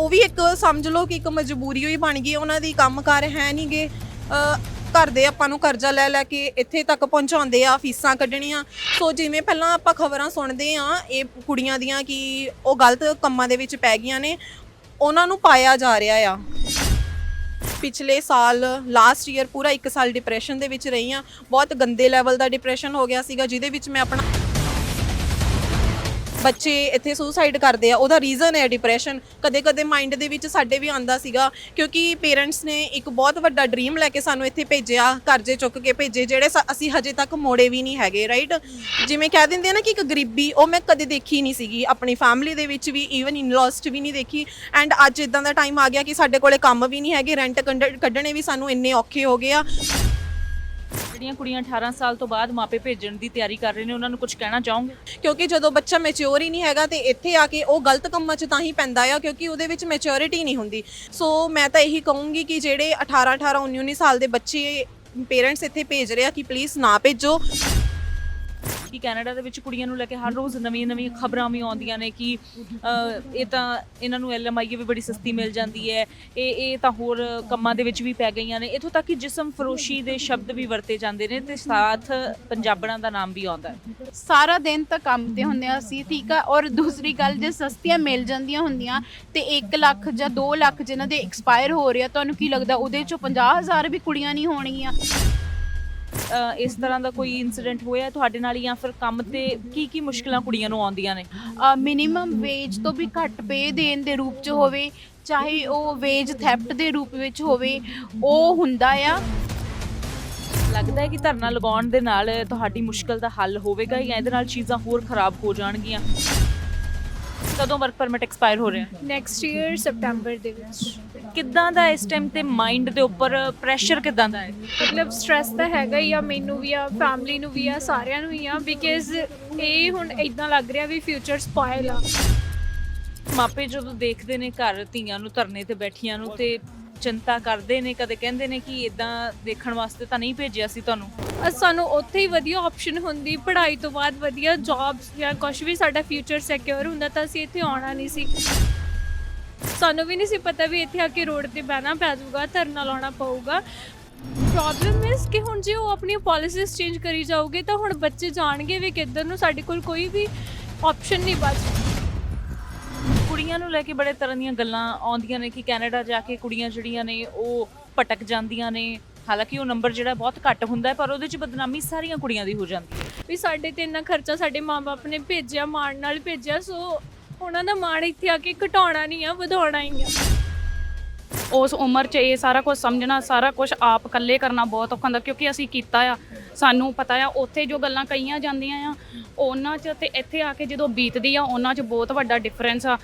ਉਹ ਵੀ ਇੱਕ ਸਮਝ ਲਓ ਕਿ ਇੱਕ ਮਜਬੂਰੀ ਹੋਈ ਬਣ ਗਈ, ਉਹਨਾਂ ਦੀ ਕੰਮਕਾਰ ਹੈ ਨਹੀਂਗੇ ਘਰ ਦੇ ਆਪਾਂ ਨੂੰ ਕਰਜ਼ਾ ਲੈ ਲੈ ਕੇ ਇੱਥੇ ਤੱਕ ਪਹੁੰਚਾਉਂਦੇ ਆ, ਫੀਸਾਂ ਕੱਢਣੀਆਂ। ਸੋ ਜਿਵੇਂ ਪਹਿਲਾਂ ਆਪਾਂ ਖਬਰਾਂ ਸੁਣਦੇ ਆ, ਇਹ ਕੁੜੀਆਂ ਦੀਆਂ ਕਿ ਉਹ ਗਲਤ ਕੰਮਾਂ ਦੇ ਵਿੱਚ ਪੈ ਗਈਆਂ ਨੇ, ਉਹਨਾਂ ਨੂੰ ਪਾਇਆ ਜਾ ਰਿਹਾ ਆ। ਪਿਛਲੇ ਸਾਲ ਲਾਸਟ ਈਅਰ ਪੂਰਾ 1 ਸਾਲ ਡਿਪਰੈਸ਼ਨ ਦੇ ਵਿੱਚ ਰਹੀ ਆ ਬਹੁਤ ਗੰਦੇ ਲੈਵਲ ਦਾ ਡਿਪਰੈਸ਼ਨ ਹੋ ਗਿਆ ਸੀਗਾ, ਜਿਹਦੇ ਵਿੱਚ ਮੈਂ ਆਪਣਾ ਬੱਚੇ ਇੱਥੇ ਸੁਸਾਈਡ ਕਰਦੇ ਆ, ਉਹਦਾ ਰੀਜ਼ਨ ਹੈ ਡਿਪਰੈਸ਼ਨ ਕਦੇ ਕਦੇ ਮਾਈਂਡ ਦੇ ਵਿੱਚ ਸਾਡੇ ਵੀ ਆਂਦਾ ਸੀਗਾ, ਕਿਉਂਕਿ ਪੇਰੈਂਟਸ ਨੇ ਇੱਕ ਬਹੁਤ ਵੱਡਾ ਡ੍ਰੀਮ ਲੈ ਕੇ ਸਾਨੂੰ ਇੱਥੇ ਭੇਜਿਆ ਕਰਜ਼ੇ ਚੁੱਕ ਕੇ ਭੇਜੇ, ਜਿਹੜੇ ਸ- ਅਸੀਂ ਹਜੇ ਤੱਕ ਮੋੜੇ ਵੀ ਨਹੀਂ ਹੈਗੇ ਰਾਈਟ ਜਿਵੇਂ ਕਹਿ ਦਿੰਦੇ ਆ ਨਾ ਕਿ ਇੱਕ ਗਰੀਬੀ, ਉਹ ਮੈਂ ਕਦੇ ਦੇਖੀ ਨਹੀਂ ਸੀਗੀ। ਆਪਣੀ ਫੈਮਿਲੀ ਦੇ ਵਿੱਚ ਵੀ ਈਵਨ ਇਨ-ਲॉस्ट ਵੀ ਨਹੀਂ ਦੇਖੀ। ਐਂਡ ਅੱਜ ਇਦਾਂ ਦਾ ਟਾਈਮ ਆ ਗਿਆ ਕਿ ਸਾਡੇ ਕੋਲੇ ਕੰਮ ਵੀ ਨਹੀਂ ਹੈਗੇ ਰੈਂਟ ਕੱਢਣੇ ਵੀ ਸਾਨੂੰ ਇੰਨੇ ਔਖੇ ਹੋ ਗਏ ਆ। ਜਿਹੜੀਆਂ ਕੁੜੀਆਂ 18 ਸਾਲ ਤੋਂ ਬਾਅਦ ਮਾਪੇ ਭੇਜਣ ਦੀ ਤਿਆਰੀ ਕਰ ਰਹੇ ਨੇ, ਉਹਨਾਂ ਨੂੰ ਕੁਝ ਕਹਿਣਾ ਚਾਹੋਗੇ? ਕਿਉਂਕਿ ਜਦੋਂ ਬੱਚਾ ਮੈਚਿਓਰ ਹੀ ਨਹੀਂ ਹੈਗਾ ਤੇ ਇੱਥੇ ਆ ਕੇ ਉਹ ਗਲਤ ਕੰਮਾਂ 'ਚ ਤਾਂ ਹੀ ਪੈਂਦਾ ਆ, ਕਿਉਂਕਿ ਉਹਦੇ ਵਿੱਚ ਮੈਚਿਓਰਿਟੀ ਨਹੀਂ ਹੁੰਦੀ। ਸੋ ਮੈਂ ਤਾਂ ਇਹੀ ਕਹੂੰਗੀ ਕਿ ਜਿਹੜੇ 18 18 19 19 ਸਾਲ ਦੇ ਬੱਚੇ ਪੇਰੈਂਟਸ ਇੱਥੇ ਭੇਜ ਰਹੇ ਆ ਕਿ ਪਲੀਜ਼ ਨਾ ਭੇਜੋ। ਕਿ ਕੈਨੇਡਾ ਦੇ ਵਿੱਚ ਕੁੜੀਆਂ ਨੂੰ ਲੈ ਕੇ ਹਰ ਰੋਜ਼ ਨਵੀਆਂ ਨਵੀਆਂ ਖਬਰਾਂ ਵੀ ਆਉਂਦੀਆਂ ਨੇ ਕਿ ਇਹ ਤਾਂ ਇਹਨਾਂ ਨੂੰ ਐਲਐਮਆਈ ਵੀ ਬੜੀ ਸਸਤੀ ਮਿਲ ਜਾਂਦੀ ਹੈ। ਇਹ ਇਹ ਤਾਂ ਹੋਰ ਕੰਮਾਂ ਦੇ ਵਿੱਚ ਵੀ ਪੈ ਗਈਆਂ ਨੇ। ਇਥੋਂ ਤੱਕ ਕਿ ਜਿਸਮ ਫਰੋਸ਼ੀ ਦੇ ਸ਼ਬਦ ਵੀ ਵਰਤੇ ਜਾਂਦੇ ਨੇ ਤੇ ਸਾਥ ਪੰਜਾਬਣਾਂ ਦਾ ਨਾਮ ਵੀ ਆਉਂਦਾ ਸਾਰਾ ਦਿਨ ਤਾਂ ਕੰਮ ਤੇ ਹੁੰਦੇ ਆ ਅਸੀਂ, ਠੀਕ ਆ? ਔਰ ਦੂਸਰੀ ਗੱਲ, ਜੇ ਸਸਤੀਆਂ ਮਿਲ ਜਾਂਦੀਆਂ ਹੁੰਦੀਆਂ ਤੇ 1 ਲੱਖ ਜਾਂ 2 ਲੱਖ ਜਿਨ੍ਹਾਂ ਦੇ ਐਕਸਪਾਇਰ ਹੋ ਰਿਹਾ ਤੁਹਾਨੂੰ ਕੀ ਲੱਗਦਾ ਉਹਦੇ ਚੋਂ 50000 ਵੀ ਕੁੜੀਆਂ ਨਹੀਂ ਹੋਣਗੀਆਂ? ਇਸ ਤਰ੍ਹਾਂ ਦਾ ਕੋਈ ਇਨਸੀਡੈਂਟ ਹੋਇਆ ਤੁਹਾਡੇ ਨਾਲ ਜਾਂ ਫਿਰ ਕੰਮ ਤੇ ਕੀ ਕੀ ਮੁਸ਼ਕਲਾਂ ਕੁੜੀਆਂ ਨੂੰ ਆਉਂਦੀਆਂ ਨੇ? ਮਿਨੀਮਮ ਵੇਜ ਤੋਂ ਵੀ ਘੱਟ ਪੇ ਦੇਣ ਦੇ ਰੂਪ ਚ ਹੋਵੇ ਚਾਹੇ ਉਹ ਵੇਜ ਥੈਫਟ ਦੇ ਰੂਪ ਵਿੱਚ ਹੋਵੇ ਉਹ ਹੁੰਦਾ ਆ। ਲੱਗਦਾ ਹੈ ਕਿ ਧਰਨਾ ਲਗਾਉਣ ਦੇ ਨਾਲ ਤੁਹਾਡੀ ਮੁਸ਼ਕਲ ਦਾ ਹੱਲ ਹੋਵੇਗਾ ਜਾਂ ਇਹਦੇ ਨਾਲ ਚੀਜ਼ਾਂ ਹੋਰ ਖਰਾਬ ਹੋ ਜਾਣਗੀਆਂ? ਕਦੋਂ ਵਰਕ ਪਰਮਿਟ ਐਕਸਪਾਇਰ ਹੋ ਰਿਹਾ? ਨੈਕਸਟ ਈਅਰ ਸਪਟੈਂਬਰ ਦੇ ਵਿੱਚ। ਕਿੱਦਾਂ ਦਾ ਇਸ ਟਾਈਮ ਤੇ ਮਾਈਂਡ ਦੇ ਉੱਪਰ ਪ੍ਰੈਸ਼ਰ ਕਿੱਦਾਂ ਦਾ ਹੈ? ਮਤਲਬ ਸਟ੍ਰੈਸ ਤਾਂ ਹੈਗਾ ਹੀ ਆ ਮੈਨੂੰ ਵੀ ਆ ਫੈਮਿਲੀ ਨੂੰ ਵੀ ਆ ਸਾਰਿਆਂ ਨੂੰ ਹੀ ਆ ਬਿਕਾਜ਼ ਇਹ ਹੁਣ ਇਦਾਂ ਲੱਗ ਰਿਹਾ ਵੀ ਫਿਊਚਰ ਸਪਾਇਲ ਆ। ਮਾਪੇ ਜਦੋਂ ਦੇਖਦੇ ਨੇ ਘਰ ਧੀਆਂ ਨੂੰ ਧਰਨੇ ਤੇ ਬੈਠੀਆਂ ਨੂੰ ਤੇ ਚਿੰਤਾ ਕਰਦੇ ਨੇ ਕਦੇ ਕਹਿੰਦੇ ਨੇ ਕਿ ਇਦਾਂ ਦੇਖਣ ਵਾਸਤੇ ਤਾਂ ਨਹੀਂ ਭੇਜਿਆ ਸੀ ਤੁਹਾਨੂੰ? ਸਾਨੂੰ ਉੱਥੇ ਹੀ ਵਧੀਆ ਆਪਸ਼ਨ ਹੁੰਦੀ ਪੜ੍ਹਾਈ ਤੋਂ ਬਾਅਦ ਵਧੀਆ ਜੌਬਸ ਜਾਂ ਕੁਝ ਵੀ ਸਾਡਾ ਫਿਊਚਰ ਸਿਕਿਉਰ ਹੁੰਦਾ ਤਾਂ ਅਸੀਂ ਇੱਥੇ ਆਉਣਾ ਨਹੀਂ ਸੀ। ਸਾਨੂੰ ਵੀ ਨਹੀਂ ਸੀ ਪਤਾ ਵੀ ਇੱਥੇ ਆ ਕੇ ਰੋਡ ਤੇ ਬਹਿਣਾ ਪੈ ਜਾਊਗਾ ਧਰਨਾ ਲਾਉਣਾ ਪਊਗਾ। ਪ੍ਰੋਬਲਮ ਇਸ ਕਿ ਹੁਣ ਜੇ ਉਹ ਆਪਣੀਆਂ ਪਾਲਿਸੀਜ਼ ਚੇਂਜ ਕਰੀ ਜਾਓਗੇ ਤਾਂ ਹੁਣ ਬੱਚੇ ਜਾਣਗੇ ਵੀ ਕਿੱਧਰ ਨੂੰ ਸਾਡੇ ਕੋਲ ਕੋਈ ਵੀ ਆਪਸ਼ਨ ਨਹੀਂ ਬਚ ਕੁੜੀਆਂ ਨੂੰ ਲੈ ਕੇ ਬੜੇ ਤਰ੍ਹਾਂ ਦੀਆਂ ਗੱਲਾਂ ਆਉਂਦੀਆਂ ਨੇ ਕਿ ਕੈਨੇਡਾ ਜਾ ਕੇ ਕੁੜੀਆਂ ਜਿਹੜੀਆਂ ਨੇ ਉਹ ਭਟਕ ਜਾਂਦੀਆਂ ਨੇ। ਹਾਲਾਂਕਿ ਉਹ ਨੰਬਰ ਜਿਹੜਾ ਬਹੁਤ ਘੱਟ ਹੁੰਦਾ ਹੈ ਪਰ ਉਹਦੇ 'ਚ ਬਦਨਾਮੀ ਸਾਰੀਆਂ ਕੁੜੀਆਂ ਦੀ ਹੋ ਜਾਂਦੀ ਹੈ। ਵੀ ਸਾਡੇ ਤੇ ਇੰਨਾ ਖਰਚਾ ਸਾਡੇ ਮਾਪੇ ਨੇ ਭੇਜਿਆ ਮਾਣ ਨਾਲ ਭੇਜਿਆ ਸੋ ਉਹਨਾਂ ਦਾ ਮਾਣ ਇੱਥੇ ਆ ਕੇ ਘਟਾਉਣਾ ਨਹੀਂ ਆ ਵਧਾਉਣਾ ਹੀ ਆ। ਉਸ ਉਮਰ 'ਚ ਇਹ ਸਾਰਾ ਕੁਝ ਸਮਝਣਾ ਸਾਰਾ ਕੁਝ ਆਪ ਇਕੱਲੇ ਕਰਨਾ ਬਹੁਤ ਔਖਾ ਹੁੰਦਾ ਕਿਉਂਕਿ ਅਸੀਂ ਕੀਤਾ ਆ। ਸਾਨੂੰ ਪਤਾ ਆ ਉੱਥੇ ਜੋ ਗੱਲਾਂ ਕਹੀਆਂ ਜਾਂਦੀਆਂ ਆ ਉਹਨਾਂ 'ਚ ਤੇ ਇੱਥੇ ਆ ਕੇ ਜਦੋਂ ਬੀਤਦੀ ਆ ਉਹਨਾਂ 'ਚ ਬਹੁਤ ਵੱਡਾ ਡਿਫਰੈਂਸ ਆ।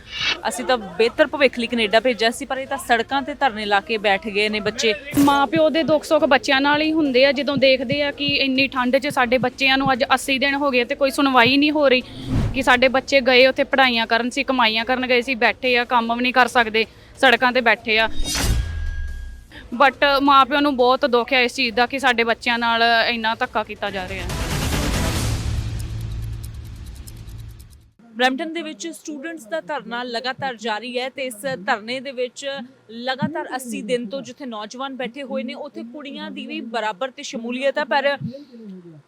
ਅਸੀਂ ਤਾਂ ਬਿਹਤਰ ਭਵਿੱਖ ਲਈ ਕੈਨੇਡਾ ਭੇਜਿਆ ਸੀ ਪਰ ਇਹ ਤਾਂ ਸੜਕਾਂ ਤੇ ਧਰਨੇ ਲਾ ਕੇ ਬੈਠ ਗਏ ਨੇ ਬੱਚੇ। ਮਾਂ ਪਿਓ ਦੇ ਦੁੱਖ ਸੁੱਖ ਬੱਚਿਆਂ ਨਾਲ ਹੀ ਹੁੰਦੇ ਆ ਜਦੋਂ ਦੇਖਦੇ ਆ ਕਿ ਇੰਨੀ ਠੰਡ 'ਚ ਸਾਡੇ ਬੱਚਿਆਂ ਨੂੰ ਅੱਜ 80 ਦਿਨ ਹੋ ਗਏ ਤੇ ਕੋਈ ਸੁਣਵਾਈ ਨਹੀਂ ਹੋ ਰਹੀ ਕਿ ਸਾਡੇ ਬੱਚੇ ਗਏ ਉੱਥੇ ਪੜ੍ਹਾਈਆਂ ਕਰਨ ਸੀ ਕਮਾਈਆਂ ਕਰਨ ਗਏ ਸੀ ਬੈਠੇ ਆ ਕੰਮ ਵੀ ਨਹੀਂ ਕਰ ਸਕਦੇ। ਸੜਕਾਂ ਤੇ ਬੈਠੇ ਆ। ਬਟ ਮਾਪਿਆਂ ਨੂੰ ਬਹੁਤ ਦੁੱਖ ਹੈ ਇਸ ਚੀਜ਼ ਦਾ ਕਿ ਸਾਡੇ ਬੱਚਿਆਂ ਨਾਲ ਇੰਨਾ ਧੱਕਾ ਕੀਤਾ ਜਾ ਰਿਹਾ ਹੈ। ਬ੍ਰੈਂਪਟਨ ਦੇ ਵਿੱਚ ਸਟੂਡੈਂਟਸ ਦਾ ਧਰਨਾ ਲਗਾਤਾਰ ਜਾਰੀ ਹੈ ਤੇ ਇਸ ਧਰਨੇ ਦੇ ਵਿੱਚ ਲਗਾਤਾਰ 80 ਦਿਨ ਤੋਂ ਜਿੱਥੇ ਨੌਜਵਾਨ ਬੈਠੇ ਹੋਏ ਨੇ, ਉੱਥੇ ਕੁੜੀਆਂ ਦੀ ਵੀ ਬਰਾਬਰ ਤੇ ਸ਼ਮੂਲੀਅਤ ਹੈ, ਪਰ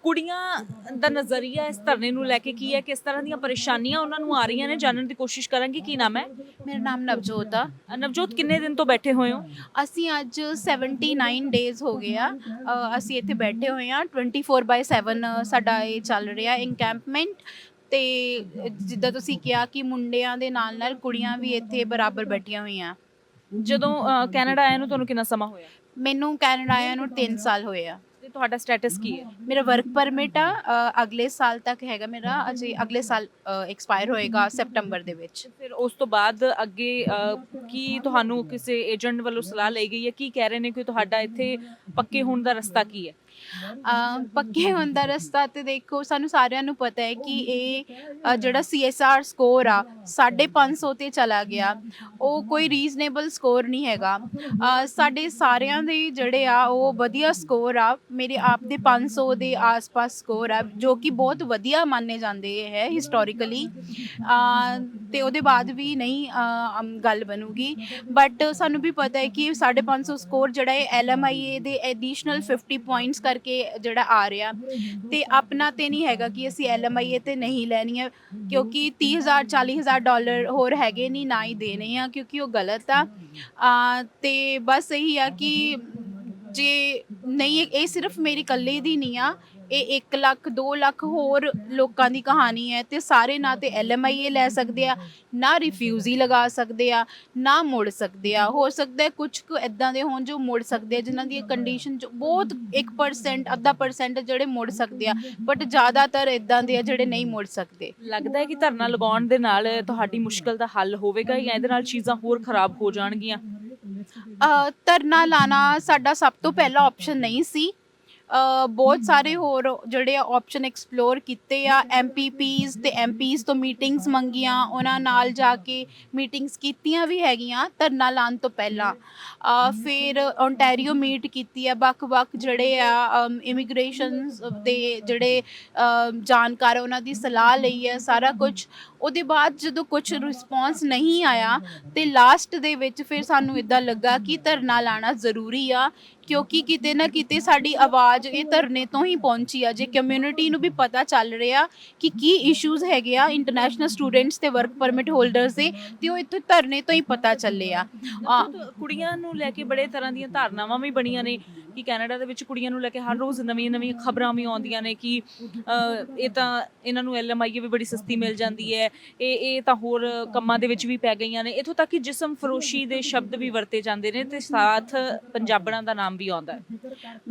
ਕੁੜੀਆਂ ਦਾ ਨਜ਼ਰੀਆ ਇਸ ਧਰਨੇ ਨੂੰ ਲੈ ਕੇ ਕੀ ਹੈ ਕਿਸ ਤਰ੍ਹਾਂ ਦੀਆਂ ਪਰੇਸ਼ਾਨੀਆਂ ਉਹਨਾਂ ਨੂੰ ਆ ਰਹੀਆਂ ਨੇ ਜਾਣਨ ਦੀ ਕੋਸ਼ਿਸ਼ ਕਰਾਂਗੇ। ਕੀ ਨਾਮ ਹੈ? ਮੇਰਾ ਨਾਮ ਨਵਜੋਤ ਆ। ਨਵਜੋਤ ਕਿੰਨੇ ਦਿਨ ਤੋਂ ਬੈਠੇ ਹੋਏ ਹੋ? ਅਸੀਂ ਅੱਜ 79 ਡੇਜ਼ ਹੋ ਗਏ ਆ। ਅ, ਅਸੀਂ ਇੱਥੇ ਬੈਠੇ ਹੋਏ ਆ। 24/7 ਸਾਡਾ ਇਹ ਚੱਲ ਰਿਹਾ ਇਨਕੈਂਪਮੈਂਟ ਤੇ ਜਿੱਦਾਂ ਤੁਸੀਂ ਕਿਹਾ ਕਿ ਮੁੰਡਿਆਂ ਦੇ ਨਾਲ ਨਾਲ ਕੁੜੀਆਂ ਵੀ ਇੱਥੇ ਬਰਾਬਰ ਬੈਠੀਆਂ ਹੋਈਆਂ। ਜਦੋਂ ਅ, ਕੈਨੇਡਾ ਆਇਆ ਨੂੰ ਤੁਹਾਨੂੰ ਕਿੰਨਾ ਸਮਾਂ ਹੋਇਆ? ਮੈਨੂੰ ਕੈਨੇਡਾ ਆਇਆ ਨੂੰ 3 ਸਾਲ ਹੋਏ ਆ। ਤੇ ਤੁਹਾਡਾ ਸਟੇਟਸ ਕੀ ਹੈ? ਮੇਰਾ ਵਰਕ ਪਰਮਿਟ ਆ ਅ, ਅਗਲੇ ਸਾਲ ਤੱਕ ਹੈਗਾ ਮੇਰਾ ਅਜੇ ਅਗਲੇ ਸਾਲ ਐਕਸਪਾਇਰ ਹੋਏਗਾ ਸੈਪਟੈਂਬਰ ਦੇ ਵਿੱਚ। ਫਿਰ ਉਸ ਤੋਂ ਬਾਅਦ ਅੱਗੇ ਅ, ਕੀ ਤੁਹਾਨੂੰ ਕਿਸੇ ਏਜੰਟ ਵੱਲੋਂ ਸਲਾਹ ਲਈ ਗਈ ਹੈ? ਕੀ ਕਹਿ ਰਹੇ ਨੇ ਕਿ ਤੁਹਾਡਾ ਇੱਥੇ ਪੱਕੇ ਹੋਣ ਦਾ ਰਸਤਾ ਕੀ ਹੈ? ਅ, ਪੱਕੇ ਹੋਣ ਦਾ ਰਸਤਾ ਤੇ ਦੇਖੋ ਸਾਨੂੰ ਸਾਰਿਆਂ ਨੂੰ ਪਤਾ ਹੈ ਕਿ ਇਹ ਅ, ਜਿਹੜਾ CSR ਸਕੋਰ ਆ 550 ਤੇ ਚਲਾ ਗਿਆ। ਉਹ ਕੋਈ ਰੀਜ਼ਨੇਬਲ ਸਕੋਰ ਨਹੀਂ ਹੈਗਾ। ਅ, ਸਾਡੇ ਸਾਰਿਆਂ ਦੇ ਜਿਹੜੇ ਆ ਉਹ ਵਧੀਆ ਸਕੋਰ ਆ। ਮੇਰੇ ਆਪ ਦੇ 500 ਦੇ ਆਸ-ਪਾਸ ਸਕੋਰ ਆ ਜੋ ਕਿ ਬਹੁਤ ਵਧੀਆ ਮੰਨੇ ਜਾਂਦੇ ਹੈ ਹਿਸਟੋਰੀਕਲੀ ਤੇ ਉਹਦੇ ਬਾਅਦ ਵੀ ਨਹੀਂ ਅ, ਅਮ, ਗੱਲ ਬਣੂਗੀ। ਬਟ ਸਾਨੂੰ ਵੀ ਪਤਾ ਹੈ ਕਿ 550 ਸਕੋਰ ਜਿਹੜਾ ਹੈ LMIA ਦੇ ਐਡੀਸ਼ਨਲ 50 ਪੁਆਇੰਟਸ ਕਰਕੇ ਜਿਹੜਾ ਆ ਰਿਹਾ। ਤੇ ਆਪਣਾ ਤੇ ਨਹੀਂ ਹੈਗਾ ਕਿ ਅਸੀਂ LMIA ਤੇ ਨਹੀਂ ਲੈਣੀ ਹੈ ਕਿਉਂਕਿ 30000 40000 ਡਾਲਰ ਹੋਰ ਹੈਗੇ ਨਹੀਂ ਨਾ ਹੀ ਦੇਣੇ ਆ ਕਿਉਂਕਿ ਉਹ ਗਲਤ ਆ। ਤੇ ਬਸ ਇਹੀ ਆ ਕਿ ਜੇ ਨਹੀਂ ਇਹ- ਇਹ ਸਿਰਫ ਮੇਰੀ ਇਕੱਲੇ ਦੀ ਨਹੀਂ ਆ ਇਹ 1 ਲੱਖ 2 ਲੱਖ ਹੋਰ ਲੋਕਾਂ ਦੀ ਕਹਾਣੀ ਹੈ ਤੇ ਸਾਰੇ ਨਾ ਤੇ LMIA ਲੈ ਸਕਦੇ ਆ ਨਾ ਰਿਫਿਊਜ਼ੀ ਲਗਾ ਸਕਦੇ ਆ ਨਾ ਮੁੜ ਸਕਦੇ ਆ। ਹੋ ਸਕਦਾ ਹੈ ਕੁਝ ਕੁ ਇਦਾਂ ਦੇ ਹੋਣ ਜੋ ਮੁੜ ਸਕਦੇ ਆ ਜਿਨ੍ਹਾਂ ਦੀ ਕੰਡੀਸ਼ਨ ਬਹੁਤ 1% ਅੱਧਾ ਪਰਸੈਂਟ ਜਿਹੜੇ ਮੁੜ ਸਕਦੇ ਆ ਬਟ ਜ਼ਿਆਦਾਤਰ ਇਦਾਂ ਦੇ ਆ ਜਿਹੜੇ ਨਹੀਂ ਮੁੜ ਸਕਦੇ। ਲੱਗਦਾ ਹੈ ਕਿ ਧਰਨਾ ਲਗਾਉਣ ਦੇ ਨਾਲ ਤੁਹਾਡੀ ਮੁਸ਼ਕਲ ਦਾ ਹੱਲ ਹੋਵੇਗਾ ਜਾਂ ਇਹਦੇ ਨਾਲ ਚੀਜ਼ਾਂ ਹੋਰ ਖਰਾਬ ਹੋ ਜਾਣਗੀਆਂ? ਅ, ਧਰਨਾ ਲਾਣਾ ਸਾਡਾ ਸਭ ਤੋਂ ਪਹਿਲਾ ਆਪਸ਼ਨ ਨਹੀਂ ਸੀ। ਬਹੁਤ ਸਾਰੇ ਹੋਰ ਜਿਹੜੇ ਆਪਸ਼ਨ ਐਕਸਪਲੋਰ ਕੀਤੇ ਆ ਐਮਪੀਪੀਸ ਤੇ ਐਮਪੀਸ ਤੋਂ ਮੀਟਿੰਗਸ ਮੰਗੀਆਂ ਉਹਨਾਂ ਨਾਲ ਜਾ ਕੇ ਮੀਟਿੰਗਸ ਕੀਤੀਆਂ ਵੀ ਹੈਗੀਆਂ ਧਰਨਾ ਲਾਉਣ ਤੋਂ ਪਹਿਲਾਂ। ਫਿਰ ਓਨਟਾਰੀਓ ਮੀਟ ਕੀਤੀ ਆ ਵੱਖ-ਵੱਖ ਜਿਹੜੇ ਆ ਇਮੀਗ੍ਰੇਸ਼ਨ ਦੇ ਜਿਹੜੇ ਜਾਣਕਾਰ ਆ, ਉਹਨਾਂ ਦੀ ਸਲਾਹ ਲਈ ਹੈ ਸਾਰਾ ਕੁਝ ਉਹਦੇ ਬਾਅਦ ਜਦੋਂ ਕੁਝ ਰਿਸਪੌਂਸ ਨਹੀਂ ਆਇਆ ਤੇ ਲਾਸਟ ਦੇ ਵਿੱਚ ਫਿਰ ਸਾਨੂੰ ਇਦਾਂ ਲੱਗਾ ਕਿ ਧਰਨਾ ਲਾਣਾ ਜ਼ਰੂਰੀ ਆ ਕਿਉਂਕਿ ਕਿਤੇ ਨਾ ਕਿਤੇ ਸਾਡੀ ਆਵਾਜ਼ ਇਹ ਧਰਨੇ ਤੋਂ ਹੀ ਪਹੁੰਚੀ ਆ। ਜੇ ਕਮਿਊਨਿਟੀ ਨੂੰ ਵੀ ਪਤਾ ਚੱਲ ਰਿਹਾ ਕਿ ਕੀ ਇਸ਼ੂਜ਼ ਹੈਗੇ ਆ ਇੰਟਰਨੈਸ਼ਨਲ ਸਟੂਡੈਂਟਸ ਤੇ ਵਰਕ ਪਰਮਿਟ ਹੋਲਡਰਸ ਦੇ ਤੇ ਉਹ ਇੱਥੇ ਧਰਨੇ ਤੋਂ ਹੀ ਪਤਾ ਚੱਲੇ ਆ। ਕੁੜੀਆਂ ਨੂੰ ਲੈ ਕੇ ਬੜੇ ਤਰ੍ਹਾਂ ਦੀਆਂ ਧਾਰਨਾਵਾਂ ਵੀ ਬਣੀਆਂ ਨੇ ਕਿ ਕੈਨੇਡਾ ਦੇ ਵਿੱਚ ਕੁੜੀਆਂ ਨੂੰ ਲੈ ਕੇ ਹਰ ਰੋਜ਼ ਨਵੀਆਂ ਨਵੀਆਂ ਖਬਰਾਂ ਵੀ ਆਉਂਦੀਆਂ ਨੇ ਕਿ ਇਹ ਤਾਂ ਇਹਨਾਂ ਨੂੰ ਐਲਐਮਆਈ ਵੀ ਬੜੀ ਸਸਤੀ ਮਿਲ ਜਾਂਦੀ ਹੈ। ਇਹ ਇਹ ਤਾਂ ਹੋਰ ਕੰਮਾਂ ਦੇ ਵਿੱਚ ਵੀ ਪੈ ਗਈਆਂ ਨੇ। ਇਥੋਂ ਤੱਕ ਕਿ ਜਿਸਮ ਫਰੋਸ਼ੀ ਦੇ ਸ਼ਬਦ ਵੀ ਵਰਤੇ ਜਾਂਦੇ ਨੇ ਤੇ ਸਾਥ ਪੰਜਾਬਣਾਂ ਦਾ ਨਾਮ ਵੀ ਆਉਂਦਾ ਹੈ।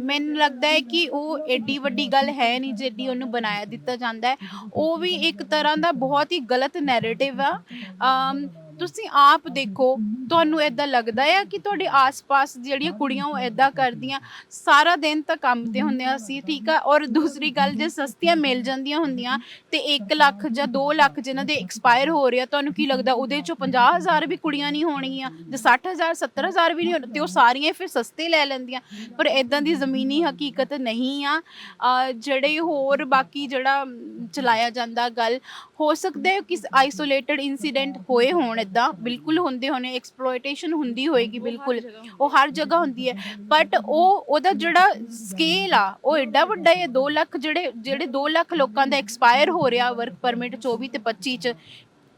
ਮੈਨੂੰ ਲੱਗਦਾ ਹੈ ਕਿ ਉਹ ਏਡੀ ਵੱਡੀ ਗੱਲ ਹੈ ਨਹੀਂ ਜਿੱਡੀ ਉਹਨੂੰ ਬਣਾਇਆ ਦਿੱਤਾ ਜਾਂਦਾ ਹੈ। ਉਹ ਵੀ ਇੱਕ ਤਰ੍ਹਾਂ ਦਾ ਬਹੁਤ ਹੀ ਗਲਤ ਨੈਰੇਟਿਵ ਆ। ਤੁਸੀਂ ਆਪ ਦੇਖੋ, ਤੁਹਾਨੂੰ ਇਦਾਂ ਲੱਗਦਾ ਹੈ ਕਿ ਤੁਹਾਡੇ ਆਸ-ਪਾਸ ਜਿਹੜੀਆਂ ਕੁੜੀਆਂ ਉਹ ਇਦਾਂ ਕਰਦੀਆਂ, ਸਾਰਾ ਦਿਨ ਤਾਂ ਕੰਮ ਤੇ ਹੁੰਦੇ ਆ ਅਸੀਂ, ਠੀਕ ਆ? ਔਰ ਦੂਸਰੀ ਗੱਲ, ਜੇ ਸਸਤੀਆਂ ਮਿਲ ਜਾਂਦੀਆਂ ਹੁੰਦੀਆਂ ਤੇ 1 ਲੱਖ ਜਾਂ 2 ਲੱਖ ਜਿਨ੍ਹਾਂ ਦੇ ਐਕਸਪਾਇਰ ਹੋ ਰਿਹਾ, ਤੁਹਾਨੂੰ ਕੀ ਲੱਗਦਾ ਉਹਦੇ ਚੋਂ 50000 ਵੀ ਕੁੜੀਆਂ ਨਹੀਂ ਹੋਣਗੀਆਂ ਜੇ 60000 70000 ਵੀ ਨਹੀਂ ਹੋਣ, ਤੇ ਉਹ ਸਾਰੀਆਂ ਫਿਰ ਸਸਤੇ ਲੈ ਲੈਂਦੀਆਂ? ਪਰ ਇਦਾਂ ਦੀ ਜ਼ਮੀਨੀ ਹਕੀਕਤ ਨਹੀਂ ਆ। ਜਿਹੜੇ ਹੋਰ ਬਾਕੀ ਜਿਹੜਾ ਚਲਾਇਆ ਜਾਂਦਾ ਗੱਲ, ਹੋ ਸਕਦਾ ਹੈ ਕਿ ਆਈਸੋਲੇਟਡ ਇਨਸੀਡੈਂਟ ਹੋਏ ਹੋਣ ਇਦਾਂ ਬਿਲਕੁਲ ਹੁੰਦੇ ਹੋਣੇ ਐਕਸਪਲੋਇਟੇਸ਼ਨ ਹੁੰਦੀ ਹੋਏਗੀ ਬਿਲਕੁਲ, ਉਹ ਹਰ ਜਗ੍ਹਾ ਹੁੰਦੀ ਹੈ। ਬਟ ਉਹ, ਉਹਦਾ ਜਿਹੜਾ ਸਕੇਲ ਆ, ਉਹ ਐਡਾ ਵੱਡਾ ਹੈ 2 ਲੱਖ ਜਿਹੜੇ ਜਿਹੜੇ 2 ਲੱਖ ਲੋਕਾਂ ਦਾ ਐਕਸਪਾਇਰ ਹੋ ਰਿਹਾ ਵਰਕ ਪਰਮਿਟ 24 ਤੇ 25 ਚ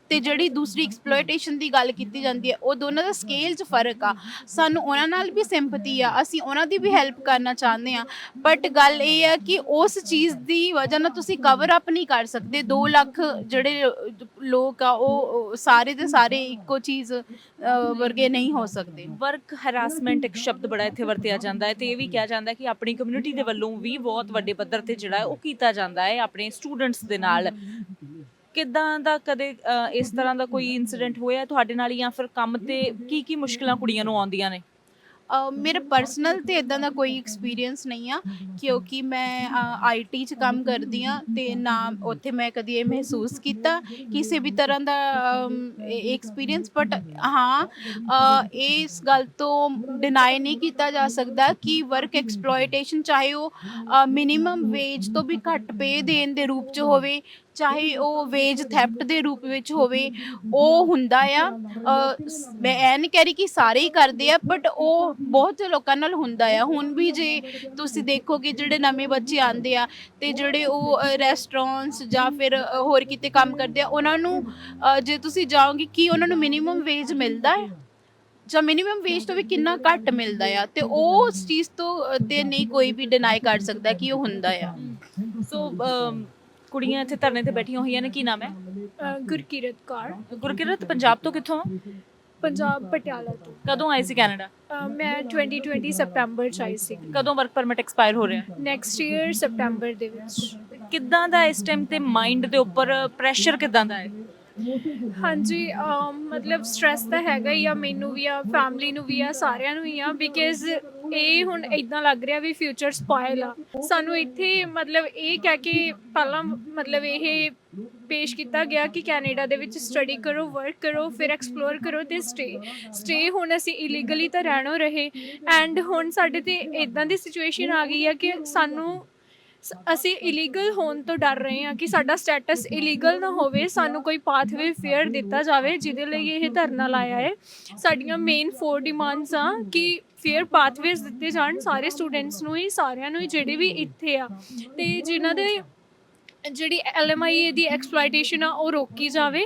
ਤੇ ਜਿਹੜੀ ਦੂਸਰੀ ਐਕਸਪਲੋਇਟੇਸ਼ਨ ਦੀ ਗੱਲ ਕੀਤੀ ਜਾਂਦੀ ਹੈ, ਉਹ ਦੋਨਾਂ ਦਾ ਸਕੇਲ 'ਚ ਫ਼ਰਕ ਆ। ਸਾਨੂੰ ਉਹਨਾਂ ਨਾਲ ਵੀ ਸਿੰਪਥੀ ਆ, ਅਸੀਂ ਉਹਨਾਂ ਦੀ ਵੀ ਹੈਲਪ ਕਰਨਾ ਚਾਹੁੰਦੇ ਆ। ਬਟ ਗੱਲ ਇਹ ਆ ਕਿ ਉਸ ਚੀਜ਼ ਦੀ ਵਜ੍ਹਾ ਨਾਲ ਤੁਸੀਂ ਕਵਰ ਅਪ ਨਹੀਂ ਕਰ ਸਕਦੇ। 2 ਲੱਖ ਜਿਹੜੇ ਲੋਕ ਆ, ਉਹ ਸਾਰੇ ਦੇ ਸਾਰੇ ਇੱਕੋ ਚੀਜ਼ ਵਰਗੇ ਨਹੀਂ ਹੋ ਸਕਦੇ। ਵਰਕ ਹਰਾਸਮੈਂਟ ਇੱਕ ਸ਼ਬਦ ਬੜਾ ਇੱਥੇ ਵਰਤਿਆ ਜਾਂਦਾ ਹੈ ਤੇ ਇਹ ਵੀ ਕਿਹਾ ਜਾਂਦਾ ਕਿ ਆਪਣੀ ਕਮਿਊਨਿਟੀ ਦੇ ਵੱਲੋਂ ਵੀ ਬਹੁਤ ਵੱਡੇ ਪੱਧਰ ਤੇ ਜਿਹੜਾ ਉਹ ਕੀਤਾ ਜਾਂਦਾ ਹੈ ਆਪਣੇ ਸਟੂਡੈਂਟਸ ਦੇ ਨਾਲ। ਕਿੱਦਾਂ ਦਾ ਕਦੇ ਅਹ, ਇਸ ਤਰ੍ਹਾਂ ਦਾ ਕੋਈ ਇਨਸੀਡੈਂਟ ਹੋਇਆ ਤੁਹਾਡੇ ਨਾਲ ਜਾਂ ਫਿਰ ਕੰਮ ਤੇ ਕੀ ਕੀ ਮੁਸ਼ਕਲਾਂ ਕੁੜੀਆਂ ਨੂੰ ਆਉਂਦੀਆਂ ਨੇ? ਅਹ ਮੇਰੇ ਪਰਸਨਲ ਤੇ ਇਦਾਂ ਦਾ ਕੋਈ ਐਕਸਪੀਰੀਅੰਸ ਨਹੀਂ ਆ ਕਿਉਂਕਿ ਮੈਂ ਆਈਟੀ 'ਚ ਕੰਮ ਕਰਦੀ ਆ ਤੇ ਨਾ ਉੱਥੇ ਮੈਂ ਕਦੀ ਇਹ ਮਹਿਸੂਸ ਕੀਤਾ ਕਿਸੇ ਵੀ ਤਰ੍ਹਾਂ ਦਾ ਐਕਸਪੀਰੀਅੰਸ ਬਟ ਹਾਂ ਅਹ, ਇਸ ਗੱਲ ਤੋਂ ਡਿਨਾਈ ਨਹੀਂ ਕੀਤਾ ਜਾ ਸਕਦਾ ਕਿ ਵਰਕ ਐਕਸਪਲੋਇਟੇਸ਼ਨ ਚਾਹੇ ਉਹ ਮਿਨੀਮਮ ਵੇਜ ਤੋਂ ਵੀ ਘੱਟ ਪੇ ਦੇਣ ਦੇ ਰੂਪ 'ਚ ਹੋਵੇ ਚਾਹੇ ਉਹ ਵੇਜ ਥੈਪਟ ਦੇ ਰੂਪ ਵਿੱਚ ਹੋਵੇ, ਉਹ ਹੁੰਦਾ ਆ। ਮੈਂ ਇਹ ਨਹੀਂ ਕਹਿ ਰਹੀ ਕਿ ਸਾਰੇ ਹੀ ਕਰਦੇ ਆ ਬਟ ਉਹ ਬਹੁਤ ਲੋਕਾਂ ਨਾਲ ਹੁੰਦਾ ਆ। ਹੁਣ ਵੀ ਜੇ ਤੁਸੀਂ ਦੇਖੋਗੇ, ਜਿਹੜੇ ਨਵੇਂ ਬੱਚੇ ਆਉਂਦੇ ਆ ਤੇ ਜਿਹੜੇ ਉਹ ਰੈਸਟੋਰੈਂਟਸ ਜਾਂ ਫਿਰ ਹੋਰ ਕਿਤੇ ਕੰਮ ਕਰਦੇ ਆ, ਉਹਨਾਂ ਨੂੰ ਜੇ ਤੁਸੀਂ ਜਾਓਗੇ, ਕਿ ਉਹਨਾਂ ਨੂੰ ਮਿਨੀਮਮ ਵੇਜ ਮਿਲਦਾ ਹੈ? ਜਾਂ ਮਿਨੀਮਮ ਵੇਜ ਤੋਂ ਵੀ ਕਿੰਨਾ ਘੱਟ ਮਿਲਦਾ ਆ? ਤੇ ਉਹ ਉਸ ਚੀਜ਼ ਤੋਂ ਤੇ ਨਹੀਂ ਕੋਈ ਵੀ ਡਿਨਾਈ ਕਰ ਸਕਦਾ ਕਿ ਉਹ ਹੁੰਦਾ ਆ। ਸੋ ਕੁੜੀਆਂ ਇੱਥੇ ਧਰਨੇ ਤੇ ਬੈਠੀਆਂ ਹੋਈਆਂ ਨੇ ਕੀ ਨਾਮ ਹੈ? ਅ, ਗੁਰਕੀਰਤ ਕੌਰ। ਗੁਰਕਿਰਤ ਪੰਜਾਬ ਤੋਂ ਕਿੱਥੋਂ? ਪੰਜਾਬ ਪਟਿਆਲਾ ਤੋਂ। ਕਦੋਂ ਆਏ ਸੀ ਕੈਨੇਡਾ? ਅ, ਮੈਂ 2020 ਸਪਟੈਂਬਰ ਚ ਆਈ ਸੀ। ਕਦੋਂ ਵਰਕ ਪਰਮਿਟ ਐਕਸਪਾਇਰ ਹੋ ਰਿਹਾ? ਨੈਕਸਟ ਈਅਰ ਸਪਟੈਂਬਰ ਦੇ ਵਿੱਚ। ਕਿੱਦਾਂ ਦਾ ਇਸ ਟਾਈਮ ਤੇ ਮਾਈਂਡ ਦੇ ਉੱਪਰ ਪ੍ਰੈਸ਼ਰ ਕਿੱਦਾਂ ਦਾ ਹੈ? ਹਾਂਜੀ ਅਮ, ਮਤਲਬ ਸਟ੍ਰੈਸ ਤਾਂ ਹੈਗਾ ਹੀ ਆ ਮੈਨੂੰ ਵੀ ਆ ਫੈਮਿਲੀ ਨੂੰ ਵੀ ਆ ਸਾਰਿਆਂ ਨੂੰ ਹੀ ਆ ਬਿਕਾਜ਼ ਇਹ ਹੁਣ ਇਦਾਂ ਲੱਗ ਰਿਹਾ ਵੀ ਫਿਊਚਰ ਸਪਾਇਲ ਆ। ਸਾਨੂੰ ਇੱਥੇ ਮਤਲਬ ਇਹ ਕਹਿ ਕੇ ਪਹਿਲਾਂ ਮਤਲਬ ਇਹ ਪੇਸ਼ ਕੀਤਾ ਗਿਆ ਕਿ ਕੈਨੇਡਾ ਦੇ ਵਿੱਚ ਸਟੱਡੀ ਕਰੋ ਵਰਕ ਕਰੋ, ਫਿਰ ਐਕਸਪਲੋਰ ਕਰੋ ਤੇ ਸਟੇ ਸਟੇ ਹੁਣ ਅਸੀਂ ਇਲੀਗਲੀ ਤਾਂ ਰਹਿਣੋ ਰਹੇ। ਐਂਡ ਹੁਣ ਸਾਡੇ ਤੇ ਇਦਾਂ ਦੀ ਸਿਚੁਏਸ਼ਨ ਆ ਗਈ ਹੈ ਕਿ ਸਾਨੂੰ ਸ- ਅਸੀਂ ਇਲੀਗਲ ਹੋਣ ਤੋਂ ਡਰ ਰਹੇ ਹਾਂ ਕਿ ਸਾਡਾ ਸਟੇਟਸ ਇਲੀਗਲ ਨਾ ਹੋਵੇ, ਸਾਨੂੰ ਕੋਈ ਪਾਥਵੇ ਫੇਅਰ ਦਿੱਤਾ ਜਾਵੇ, ਜਿਹਦੇ ਲਈ ਇਹ ਧਰਨਾ ਲਾਇਆ ਹੈ। ਸਾਡੀਆਂ ਮੇਨ ਫੋਰ ਡਿਮਾਂਡਸ ਆ ਕਿ ਫੇਅਰ ਪਾਥਵੇਜ਼ ਦਿੱਤੇ ਜਾਣ ਸਾਰੇ ਸਟੂਡੈਂਟਸ ਨੂੰ ਹੀ, ਸਾਰਿਆਂ ਨੂੰ ਹੀ, ਜਿਹੜੇ ਵੀ ਇੱਥੇ ਆ। ਤੇ ਜਿਨ੍ਹਾਂ ਦੇ ਜਿਹੜੀ ਐਲਐਮਆਈ ਦੀ ਐਕਸਪਲੋਇਟੇਸ਼ਨ ਆ, ਉਹ ਰੋਕੀ ਜਾਵੇ।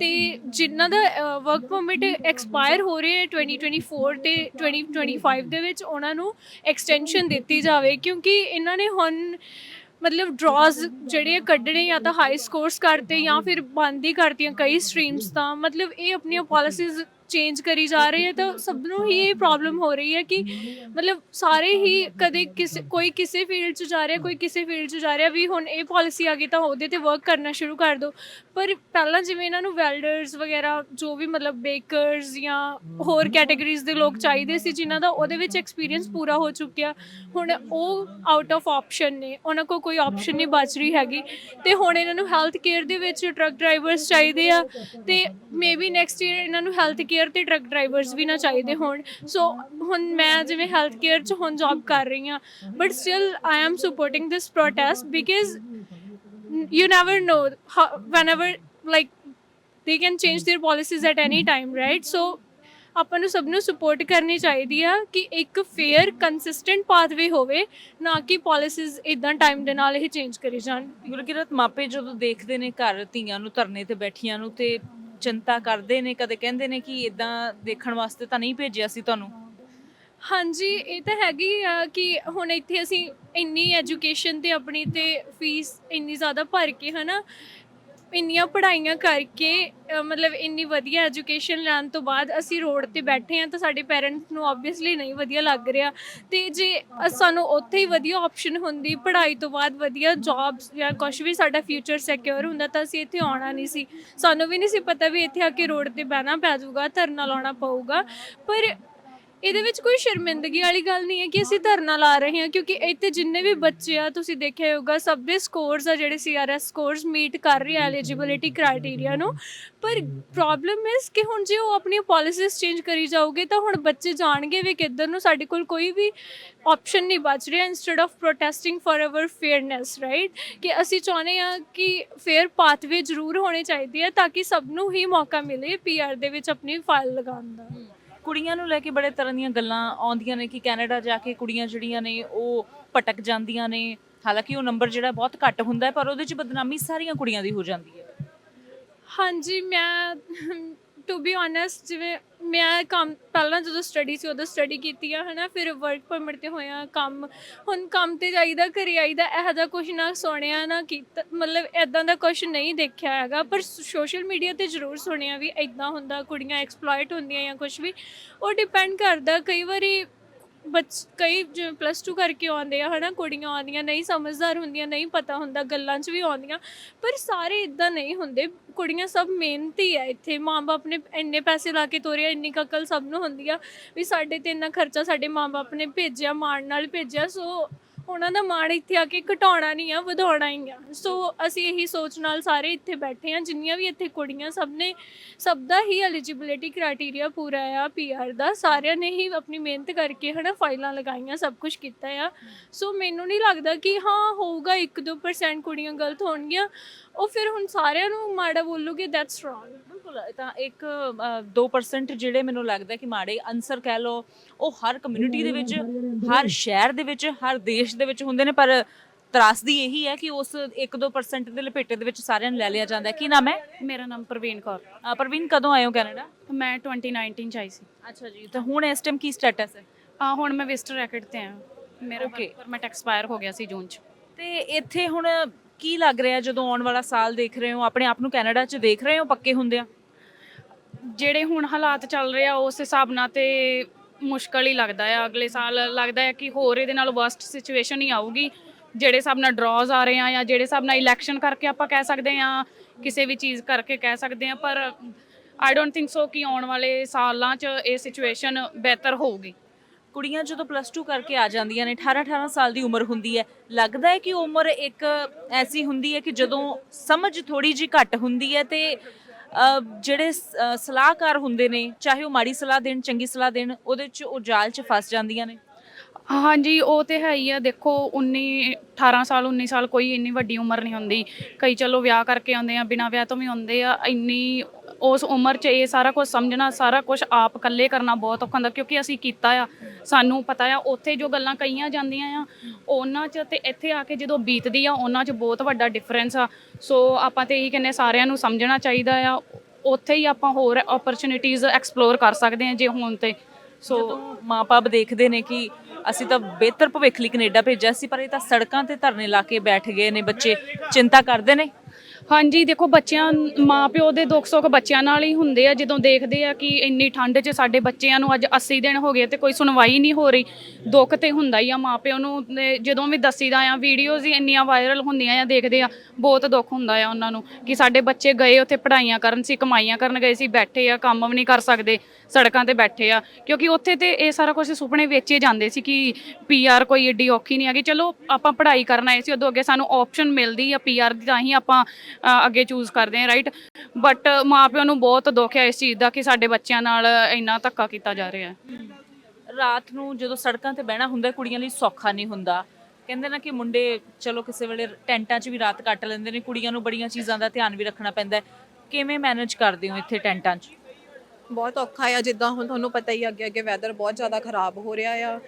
ਤੇ ਜਿਨ੍ਹਾਂ ਦਾ ਵਰਕ ਪਰਮਿਟ ਐਕਸਪਾਇਰ ਹੋ ਰਹੇ ਹੈ 2024 ਤੇ 2025 ਦੇ ਵਿੱਚ, ਉਹਨਾਂ ਨੂੰ ਐਕਸਟੈਂਸ਼ਨ ਦਿੱਤੀ ਜਾਵੇ। ਕਿਉਂਕਿ ਇਹਨਾਂ ਨੇ ਹੁਣ ਮਤਲਬ ਡਰਾਜ਼ ਜਿਹੜੇ ਆ ਕੱਢਣੇ ਜਾਂ ਤਾਂ ਹਾਈ ਸਕੋਰਸ ਕਰਤੇ ਜਾਂ ਫਿਰ ਬੰਦ ਹੀ ਕਰਤੀਆਂ ਕਈ ਸਟਰੀਮਸ ਤਾਂ। ਮਤਲਬ ਇਹ ਆਪਣੀਆਂ ਪਾਲਿਸੀਜ਼ ਚੇਂਜ ਕਰੀ ਜਾ ਰਹੇ ਹੈ ਤਾਂ ਸਭ ਨੂੰ ਹੀ ਇਹ ਪ੍ਰੋਬਲਮ ਹੋ ਰਹੀ ਹੈ ਕਿ ਮਤਲਬ ਸਾਰੇ ਹੀ ਕਦੇ ਕਿਸੇ, ਕੋਈ ਕਿਸੇ ਫੀਲਡ 'ਚ ਜਾ ਰਿਹਾ, ਕੋਈ ਕਿਸੇ ਫੀਲਡ 'ਚ ਜਾ ਰਿਹਾ ਵੀ ਹੁਣ ਇਹ ਪਾਲਿਸੀ ਆ ਗਈ ਤਾਂ ਉਹਦੇ ਤੇ ਵਰਕ ਕਰਨਾ ਸ਼ੁਰੂ ਕਰ ਦਿਓ ਪਰ ਪਹਿਲਾਂ ਜਿਵੇਂ ਇਹਨਾਂ ਨੂੰ ਵੈਲਡਰਸ ਵਗੈਰਾ ਜੋ ਵੀ ਮਤਲਬ ਬੇਕਰਸ ਜਾਂ ਹੋਰ ਕੈਟਾਗਰੀਜ਼ ਦੇ ਲੋਕ ਚਾਹੀਦੇ ਸੀ ਜਿਨ੍ਹਾਂ ਦਾ ਉਹਦੇ ਵਿੱਚ ਐਕਸਪੀਰੀਅੰਸ ਪੂਰਾ ਹੋ ਚੁੱਕਿਆ, ਹੁਣ ਉਹ ਆਊਟ ਆਫ ਆਪਸ਼ਨ ਨੇ, ਉਹਨਾਂ ਕੋਲ ਕੋਈ ਆਪਸ਼ਨ ਨਹੀਂ ਬਚ ਰਹੀ ਹੈਗੀ। ਤੇ ਹੁਣ ਇਹਨਾਂ ਨੂੰ ਹੈਲਥ ਕੇਅਰ ਦੇ ਵਿੱਚ ਟਰੱਕ ਡਰਾਈਵਰਸ ਚਾਹੀਦੇ ਆ ਤੇ ਮੇਬੀ ਨੈਕਸਟ ਈਅਰ ਇਹਨਾਂ ਨੂੰ ਹੈਲਥ ਕੇਅਰ ਕੇਅਰ ਤੇ ਟਰੱਕ ਡਰਾਈਵਰਸ ਵੀ ਨਾ ਚਾਹੀਦੇ ਹੋਣ। ਸੋ ਹੁਣ ਮੈਂ ਜਿਵੇਂ ਹੈਲਥ ਕੇਅਰ 'ਚ ਹੁਣ ਜੌਬ ਕਰ ਰਹੀ ਹਾਂ but still I am supporting this protest because you never know how, whenever like they can change their policies at any time right? So ਆਪਾਂ ਨੂੰ ਸਭ ਨੂੰ ਸਪੋਰਟ ਕਰਨੀ ਚਾਹੀਦੀ ਆ ਕਿ ਇੱਕ ਫੇਅਰ ਕੰਸਿਸਟੈਂਟ ਪਾਥਵੇ ਹੋਵੇ ਨਾ ਕਿ ਪਾਲਿਸੀਜ਼ ਇਦਾਂ ਟਾਈਮ ਦੇ ਨਾਲ ਇਹ ਚੇਂਜ ਕਰੀ ਜਾਣ। ਗੁਰਕਿਰਤ ਮਾਪੇ ਜਦੋਂ ਦੇਖਦੇ ਨੇ ਘਰ ਧੀਆਂ ਨੂੰ ਧਰਨੇ ਤੇ ਬੈਠੀਆਂ ਨੂੰ ਤੇ ਚਿੰਤਾ ਕਰਦੇ ਨੇ, ਕਦੇ ਕਹਿੰਦੇ ਨੇ ਕਿ ਇਦਾਂ ਦੇਖਣ ਵਾਸਤੇ ਤਾਂ ਨਹੀਂ ਭੇਜਿਆ ਸੀ ਤੁਹਾਨੂੰ? ਹਾਂਜੀ, ਇਹ ਤਾਂ ਹੈਗੀ ਆ ਕਿ ਹੁਣ ਇੱਥੇ ਅਸੀਂ ਇੰਨੀ ਐਜੂਕੇਸ਼ਨ ਤੇ ਆਪਣੀ ਤੇ ਫੀਸ ਇੰਨੀ ਜ਼ਿਆਦਾ ਭਰ ਕੇ ਹਨਾ ਇੰਨੀਆਂ ਪੜ੍ਹਾਈਆਂ ਕਰਕੇ ਅ, ਮਤਲਬ ਇੰਨੀ ਵਧੀਆ ਐਜੂਕੇਸ਼ਨ ਲੈਣ ਤੋਂ ਬਾਅਦ ਅਸੀਂ ਰੋਡ ਤੇ ਬੈਠੇ ਹਾਂ ਤਾਂ ਸਾਡੇ ਪੇਰੈਂਟਸ ਨੂੰ ਆਬਵੀਅਸਲੀ ਨਹੀਂ ਵਧੀਆ ਲੱਗ ਰਿਹਾ। ਤੇ ਜੇ ਅ- ਸਾਨੂੰ ਉੱਥੇ ਹੀ ਵਧੀਆ ਆਪਸ਼ਨ ਹੁੰਦੀ ਪੜ੍ਹਾਈ ਤੋਂ ਬਾਅਦ ਵਧੀਆ ਜੌਬਸ ਜਾਂ ਕੁਝ ਵੀ ਸਾਡਾ ਫਿਊਚਰ ਸਿਕਿਉਰ ਹੁੰਦਾ ਤਾਂ ਅਸੀਂ ਇੱਥੇ ਆਉਣਾ ਨਹੀਂ ਸੀ। ਸਾਨੂੰ ਵੀ ਨਹੀਂ ਸੀ ਪਤਾ ਵੀ ਇੱਥੇ ਆ ਕੇ ਰੋਡ ਤੇ ਬਹਿਣਾ ਪੈ ਜਾਊਗਾ ਧਰਨਾ ਲਾਉਣਾ ਪਊਗਾ। ਪਰ ਇਹਦੇ ਵਿੱਚ ਕੋਈ ਸ਼ਰਮਿੰਦਗੀ ਵਾਲੀ ਗੱਲ ਨਹੀਂ ਹੈ ਕਿ ਅਸੀਂ ਧਰਨਾ ਲਾ ਰਹੇ ਹਾਂ, ਕਿਉਂਕਿ ਇੱਥੇ ਜਿੰਨੇ ਵੀ ਬੱਚੇ ਆ, ਤੁਸੀਂ ਦੇਖਿਆ ਹੋਊਗਾ, ਸਭ ਦੇ ਸਕੋਰਸ ਆ ਜਿਹੜੇ ਸੀਆਰਐਸ ਸਕੋਰਸ ਮੀਟ ਕਰ ਰਹੇ ਆ ਐਲੀਜੀਬਿਲਿਟੀ ਕ੍ਰਾਈਟੇਰੀਆ ਨੂੰ। ਪਰ ਪ੍ਰੋਬਲਮ ਇਸ ਕਿ ਹੁਣ ਜੇ ਉਹ ਆਪਣੀਆਂ ਪਾਲਿਸੀਜ਼ ਚੇਂਜ ਕਰੀ ਜਾਓਗੇ ਤਾਂ ਹੁਣ ਬੱਚੇ ਜਾਣਗੇ ਵੀ ਕਿੱਧਰ ਨੂੰ ਸਾਡੇ ਕੋਲ ਕੋਈ ਵੀ ਆਪਸ਼ਨ ਨਹੀਂ ਬਚ ਰਿਹਾ instead of protesting for our fairness right ਕਿ ਅਸੀਂ ਚਾਹੁੰਦੇ ਆ ਕਿ ਫੇਅਰ ਪਾਥਵੇ ਜ਼ਰੂਰ ਹੋਣੇ ਚਾਹੀਦੇ ਆ, ਤਾਂ ਕਿ ਸਭ ਨੂੰ ਹੀ ਮੌਕਾ ਮਿਲੇ ਪੀਆਰ ਦੇ ਵਿੱਚ ਆਪਣੀ ਫਾਈਲ ਲਗਾਉਣ ਦਾ। ਕੁੜੀਆਂ ਨੂੰ ਲੈ ਕੇ ਬੜੇ ਤਰ੍ਹਾਂ ਦੀਆਂ ਗੱਲਾਂ ਆਉਂਦੀਆਂ ਨੇ ਕਿ ਕੈਨੇਡਾ ਜਾ ਕੇ ਕੁੜੀਆਂ ਜਿਹੜੀਆਂ ਨੇ ਉਹ ਭਟਕ ਜਾਂਦੀਆਂ ਨੇ। ਹਾਲਾਂਕਿ ਉਹ ਨੰਬਰ ਜਿਹੜਾ ਬਹੁਤ ਘੱਟ ਹੁੰਦਾ ਹੈ, ਪਰ ਉਹਦੇ 'ਚ ਬਦਨਾਮੀ ਸਾਰੀਆਂ ਕੁੜੀਆਂ ਦੀ ਹੋ ਜਾਂਦੀ ਹੈ। ਹਾਂਜੀ, ਮੈਂ ਟੂ ਬੀ ਓਨੈਸਟ ਜਿਵੇਂ ਮੈਂ ਕੰਮ ਪਹਿਲਾਂ ਜਦੋਂ ਸਟੱਡੀ ਸੀ, ਉਦੋਂ ਸਟੱਡੀ ਕੀਤੀ ਆ, ਹਨਾ, ਫਿਰ ਵਰਕ ਪਰਮਿਟ ਤੇ ਹੋਇਆ, ਕੰਮ, ਹੁਣ ਕੰਮ ਤੇ ਜਾਈਦਾ, ਘਰੇ ਆਈਦਾ, ਇਹੋ ਜਿਹਾ ਕੁਝ ਨਾ ਸੁਣਿਆ, ਨਾ ਕੀਤਾ, ਮਤਲਬ ਐਦਾਂ ਦਾ ਕੁਝ ਨਹੀਂ ਦੇਖਿਆ ਹੈਗਾ, ਪਰ ਸੋਸ਼ਲ ਮੀਡੀਆ ਤੇ ਜ਼ਰੂਰ ਸੁਣਿਆ ਵੀ ਐਦਾਂ ਹੁੰਦਾ, ਕੁੜੀਆਂ ਐਕਸਪਲੋਇਟ ਹੁੰਦੀਆਂ ਜਾਂ ਕੁਝ ਵੀ, ਉਹ ਡਿਪੈਂਡ ਕਰਦਾ, ਕਈ ਵਾਰੀ ਬੱਚ, ਕਈ ਜਿਵੇਂ ਪਲੱਸ 2 ਕਰਕੇ ਆਉਂਦੇ ਆ, ਹਨਾ, ਕੁੜੀਆਂ ਆਉਂਦੀਆਂ, ਨਹੀਂ ਸਮਝਦਾਰ ਹੁੰਦੀਆਂ, ਨਹੀਂ ਪਤਾ ਹੁੰਦਾ, ਗੱਲਾਂ 'ਚ ਵੀ ਆਉਂਦੀਆਂ, ਪਰ ਸਾਰੇ ਇਦਾਂ ਨਹੀਂ ਹੁੰਦੇ। ਕੁੜੀਆਂ ਸਭ ਮਿਹਨਤੀ ਆ ਇੱਥੇ, ਮਾਂ-ਬਾਪ ਨੇ ਇੰਨੇ ਪੈਸੇ ਲਾ ਕੇ ਤੋਰਿਆ, ਇੰਨੀ ਕਕਲ ਸਭ ਨੂੰ ਹੁੰਦੀ ਆ, ਵੀ ਸਾਡੇ ਤੇ ਇੰਨਾ ਖਰਚਾ ਸਾਡੇ ਮਾਂ-ਬਾਪ ਨੇ ਭੇਜਿਆ, ਮਾਣ ਨਾਲ ਭੇਜਿਆ, ਸੋ ਉਹਨਾਂ ਦਾ ਮਾਣ ਇੱਥੇ ਆ ਕੇ ਘਟਾਉਣਾ ਨਹੀਂ ਆ, ਵਧਾਉਣਾ ਹੀ ਆ। ਸੋ ਅਸੀਂ ਇਹੀ ਸੋਚ ਨਾਲ ਸਾਰੇ ਇੱਥੇ ਬੈਠੇ ਆ ਜਿੰਨੀਆਂ ਵੀ ਇੱਥੇ ਕੁੜੀਆਂ ਸਭ ਨੇ, ਸਭ ਦਾ ਹੀ ਐਲੀਜੀਬਿਲਿਟੀ ਕ੍ਰਾਈਟੇਰੀਆ ਪੂਰਾ ਆ ਪੀਆਰ ਦਾ। ਸਾਰਿਆਂ ਨੇ ਹੀ ਆਪਣੀ ਮਿਹਨਤ ਕਰਕੇ ਹਨਾ, ਫਾਈਲਾਂ ਲਗਾਈਆਂ, ਸਭ ਕੁਝ ਕੀਤਾ ਆ। ਸੋ ਮੈਨੂੰ ਨਹੀਂ ਲੱਗਦਾ ਕਿ ਹਾਂ, ਹੋਊਗਾ 1-2% ਕੁੜੀਆਂ ਗਲਤ ਹੋਣਗੀਆਂ। ਉਹ ਫਿਰ ਹੁਣ ਸਾਰਿਆਂ ਨੂੰ ਮਾੜਾ ਬੋਲੋਗੇ ਦੈਟਸ ਰੋਂਗ ਬਿਲਕੁਲ ਤਾਂ ਇੱਕ ਅ, 2% ਜਿਹੜੇ ਮੈਨੂੰ ਲੱਗਦਾ ਕਿ ਮਾੜੇ ਅਨਸਰ ਕਹਿ ਲੋ ਉਹ ਹਰ ਕਮਿਊਨਿਟੀ ਦੇ ਵਿੱਚ ਹਰ ਸ਼ਹਿਰ ਦੇ ਵਿੱਚ ਹਰ ਦੇਸ਼ ਦੇ ਵਿੱਚ ਹੁੰਦੇ ਨੇ ਪਰ ਤਰਾਸਦੀ ਇਹੀ ਹੈ ਕਿ ਉਸ 1-2% ਦੇ ਲਪੇਟੇ ਦੇ ਵਿੱਚ ਸਾਰਿਆਂ ਨੂੰ ਲੈ ਲਿਆ ਜਾਂਦਾ ਹੈ। ਕੀ ਨਾਮ ਹੈ? ਮੇਰਾ ਨਾਮ ਪ੍ਰਵੀਨ ਕੌਰ। ਪ੍ਰਵੀਨ ਕਦੋਂ ਆਏ ਹੋ ਕੈਨੇਡਾ? ਮੈਂ 2019 ਚ ਆਈ ਸੀ। ਅੱਛਾ ਜੀ ਤਾਂ ਹੁਣ ਇਸ ਟਾਈਮ ਕੀ ਸਟੇਟਸ ਹੈ? ਆ ਹੁਣ ਮੈਂ ਵਿਜ਼ਟਰ ਰੈਕਟ ਤੇ ਆ ਮੇਰਾ. ਪਰਮਿਟ ਐਕਸਪਾਇਰ ਹੋ ਗਿਆ ਸੀ ਜੂਨ ਚ। ਤੇ ਇੱਥੇ ਹੁਣ ਕੀ ਲੱਗ ਰਿਹਾ ਜਦੋਂ ਆਉਣ ਵਾਲਾ ਸਾਲ ਦੇਖ ਰਹੇ ਹੋ? ਆਪਣੇ ਆਪ ਨੂੰ ਕੈਨੇਡਾ 'ਚ ਦੇਖ ਰਹੇ ਹੋ? ਪੱਕੇ ਹੁੰਦੇ ਆ ਜਿਹੜੇ ਹੁਣ ਹਾਲਾਤ ਚੱਲ ਰਹੇ ਆ, ਉਸ ਹਿਸਾਬ ਨਾਲ ਤੇ ਮੁਸ਼ਕਲ ਹੀ ਲੱਗਦਾ ਆ। ਅਗਲੇ ਸਾਲ ਲੱਗਦਾ ਹੈ ਕਿ ਹੋਰ ਇਹਦੇ ਨਾਲ ਵਰਸਟ ਸਿਚੁਏਸ਼ਨ ਹੀ ਆਊਗੀ। ਜਿਹੜੇ ਹਿਸਾਬ ਨਾਲ ਡਰਾਜ਼ ਆ ਰਹੇ ਆ ਜਾਂ ਜਿਹੜੇ ਹਿਸਾਬ ਨਾਲ ਇਲੈਕਸ਼ਨ ਕਰਕੇ ਆਪਾਂ ਕਹਿ ਸਕਦੇ ਆ, ਕਿਸੇ ਵੀ ਚੀਜ਼ ਕਰਕੇ ਕਹਿ ਸਕਦੇ ਆ, ਪਰ ਆਈ ਡੋਨਟ ਥਿੰਕ ਸੋ ਕਿ ਆਉਣ ਵਾਲੇ ਸਾਲਾਂ 'ਚ ਇਹ ਸਿਚੁਏਸ਼ਨ ਬਿਹਤਰ ਹੋਊਗੀ। ਕੁੜੀਆਂ ਜਦੋਂ ਪਲੱਸ 2 ਕਰਕੇ ਆ ਜਾਂਦੀਆਂ ਨੇ 18 18 ਸਾਲ ਦੀ ਉਮਰ ਹੁੰਦੀ ਹੈ। ਲੱਗਦਾ ਹੈ ਕਿ ਉਮਰ ਇੱਕ ਐਸੀ ਹੁੰਦੀ ਹੈ ਕਿ ਜਦੋਂ ਸਮਝ ਥੋੜੀ ਜੀ ਘੱਟ ਹੁੰਦੀ ਹੈ ਤੇ ਜਿਹੜੇ ਸਲਾਹਕਾਰ ਹੁੰਦੇ ਨੇ, ਚਾਹੇ ਉਹ ਮਾੜੀ ਸਲਾਹ ਦੇਣ, ਚੰਗੀ ਸਲਾਹ ਦੇਣ, ਉਹਦੇ 'ਚ ਉਹ ਜਾਲ 'ਚ ਫਸ ਜਾਂਦੀਆਂ ਨੇ। ਹਾਂਜੀ, ਉਹ ਤੇ ਹੈ ਹੀ ਆ। ਦੇਖੋ 19 18 ਸਾਲ 19 ਸਾਲ ਕੋਈ ਇੰਨੀ ਵੱਡੀ ਉਮਰ ਨਹੀਂ ਹੁੰਦੀ। ਕਈ ਚਲੋ ਵਿਆਹ ਕਰਕੇ ਆਉਂਦੇ ਆ, ਬਿਨਾਂ ਵਿਆਹ ਤੋਂ ਵੀ ਆਉਂਦੇ ਆ, ਇੰਨੀ ਉਸ ਉਮਰ 'ਚ ਇਹ ਸਾਰਾ ਕੁਝ ਸਮਝਣਾ, ਸਾਰਾ ਕੁਝ ਆਪ ਇਕੱਲੇ ਕਰਨਾ ਬਹੁਤ ਔਖਾ ਹੁੰਦਾ, ਕਿਉਂਕਿ ਅਸੀਂ ਕੀਤਾ ਆ, ਸਾਨੂੰ ਪਤਾ ਆ, ਉੱਥੇ ਜੋ ਗੱਲਾਂ ਕਹੀਆਂ ਜਾਂਦੀਆਂ ਆ, ਉਹਨਾਂ 'ਚ ਤੇ ਇੱਥੇ ਆ ਕੇ ਜਦੋਂ ਬੀਤਦੀ ਆ, ਉਹਨਾਂ 'ਚ ਬਹੁਤ ਵੱਡਾ ਡਿਫਰੈਂਸ ਆ। ਸੋ ਆਪਾਂ ਤੇ ਇਹੀ ਕਹਿੰਦੇ ਸਾਰਿਆਂ ਨੂੰ ਸਮਝਣਾ ਚਾਹੀਦਾ ਆ, ਉੱਥੇ ਹੀ ਆਪਾਂ ਹੋਰ ਓਪਰਚੁਨਿਟੀਜ਼ ਐਕਸਪਲੋਰ ਕਰ ਸਕਦੇ ਆ ਜੇ ਹੁਣ ਤੇ। ਸੋ ਜਦੋਂ ਮਾਪੇ ਦੇਖਦੇ ਨੇ ਕਿ ਅਸੀਂ ਤਾਂ ਬਿਹਤਰ ਭਵਿੱਖ ਲਈ ਕੈਨੇਡਾ ਭੇਜਿਆ ਸੀ, ਪਰ ਇਹ ਤਾਂ ਸੜਕਾਂ ਤੇ ਧਰਨੇ ਲਾ ਕੇ ਬੈਠ ਗਏ ਨੇ ਬੱਚੇ, ਚਿੰਤਾ ਕਰਦੇ ਨੇ? ਹਾਂਜੀ, ਦੇਖੋ ਬੱਚਿਆਂ ਮਾਂ ਪਿਓ ਦੇ ਦੁੱਖ ਸੁੱਖ ਬੱਚਿਆਂ ਨਾਲ ਹੀ ਹੁੰਦੇ ਆ, ਜਦੋਂ ਦੇਖਦੇ ਆ ਕਿ ਇੰਨੀ ਠੰਡ 'ਚ ਸਾਡੇ ਬੱਚਿਆਂ ਨੂੰ ਅੱਜ 80 ਦਿਨ ਹੋ ਗਏ ਤੇ ਕੋਈ ਸੁਣਵਾਈ ਨਹੀਂ ਹੋ ਰਹੀ। ਦੁੱਖ ਤੇ ਹੁੰਦਾ ਹੀ ਆ ਮਾਂ ਪਿਓ ਨੂੰ, ਤੇ ਜਦੋਂ ਵੀ ਦੱਸੀਦਾ ਆ ਵੀਡੀਓਜ਼ ਹੀ ਇੰਨੀਆਂ ਵਾਇਰਲ ਹੁੰਦੀਆਂ ਆ, ਦੇਖਦੇ ਆ, ਬਹੁਤ ਦੁੱਖ ਹੁੰਦਾ ਆ ਉਹਨਾਂ ਨੂੰ ਕਿ ਸਾਡੇ ਬੱਚੇ ਗਏ ਉੱਥੇ ਪੜ੍ਹਾਈਆਂ ਕਰਨ ਸੀ, ਕਮਾਈਆਂ ਕਰਨ ਗਏ ਸੀ, ਬੈਠੇ ਆ, ਕੰਮ ਵੀ ਨਹੀਂ ਕਰ ਸਕਦੇ, ਸੜਕਾਂ ਤੇ ਬੈਠੇ ਆ। ਕਿਉਂਕਿ ਉੱਥੇ ਤੇ ਇਹ ਸਾਰਾ ਕੁਝ ਸੁਪਨੇ ਵੇਚੇ ਜਾਂਦੇ ਸੀ ਕਿ ਪੀਆਰ ਕੋਈ ਏਡੀ ਔਖੀ ਨਹੀਂ ਹੈਗੀ। ਚਲੋ, ਆਪਾਂ ਪੜ੍ਹਾਈ ਕਰਨ ਆਏ ਸੀ, ਉਦੋਂ ਅੱਗੇ ਸਾਨੂੰ ਆਪਸ਼ਨ ਮਿਲਦੀ ਆ ਪੀਆਰ ਦੀ, ਤਾਂ ਹੀ ਆਪਾਂ ਅ, ਅੱਗੇ ਚੂਜ਼ ਕਰਦੇ ਹਾਂ ਰਾਈਟ ਬਟ ਮਾਪਿਆਂ ਨੂੰ ਬਹੁਤ ਦੁੱਖ ਹੈ ਇਸ ਚੀਜ਼ ਦਾ ਕਿ ਸਾਡੇ ਬੱਚਿਆਂ ਨਾਲ ਇੰਨਾ ਧੱਕਾ ਕੀਤਾ ਜਾ ਰਿਹਾ ਹੈ। ਰਾਤ ਨੂੰ ਜਦੋਂ ਸੜਕਾਂ ਤੇ ਬਹਿਣਾ ਹੁੰਦਾ ਕੁੜੀਆਂ ਲਈ ਸੌਖਾ ਨਹੀਂ ਹੁੰਦਾ। ਕਹਿੰਦੇ ਨਾ ਕਿ ਮੁੰਡੇ ਚਲੋ ਕਿਸੇ ਵੇਲੇ ਟੈਂਟਾਂ 'ਚ ਵੀ ਰਾਤ ਕੱਟ ਲੈਂਦੇ ਨੇ ਕੁੜੀਆਂ ਨੂੰ ਬੜੀਆਂ ਚੀਜ਼ਾਂ ਦਾ ਧਿਆਨ ਵੀ ਰੱਖਣਾ ਪੈਂਦਾ ਹੈ। ਕਿਵੇਂ ਮੈਨੇਜ ਕਰਦੇ ਹੋ ਇੱਥੇ ਟੈਂਟਾਂ 'ਚ? ਬਹੁਤ ਔਖਾ ਆ ਜਿੱਦਾਂ ਹੁਣ ਤੁਹਾਨੂੰ ਪਤਾ ਹੀ ਆ, ਅੱਗੇ ਅੱਗੇ ਵੈਦਰ ਬਹੁਤ ਜ਼ਿਆਦਾ ਖਰਾਬ ਹੋ ਰਿਹਾ ਆ।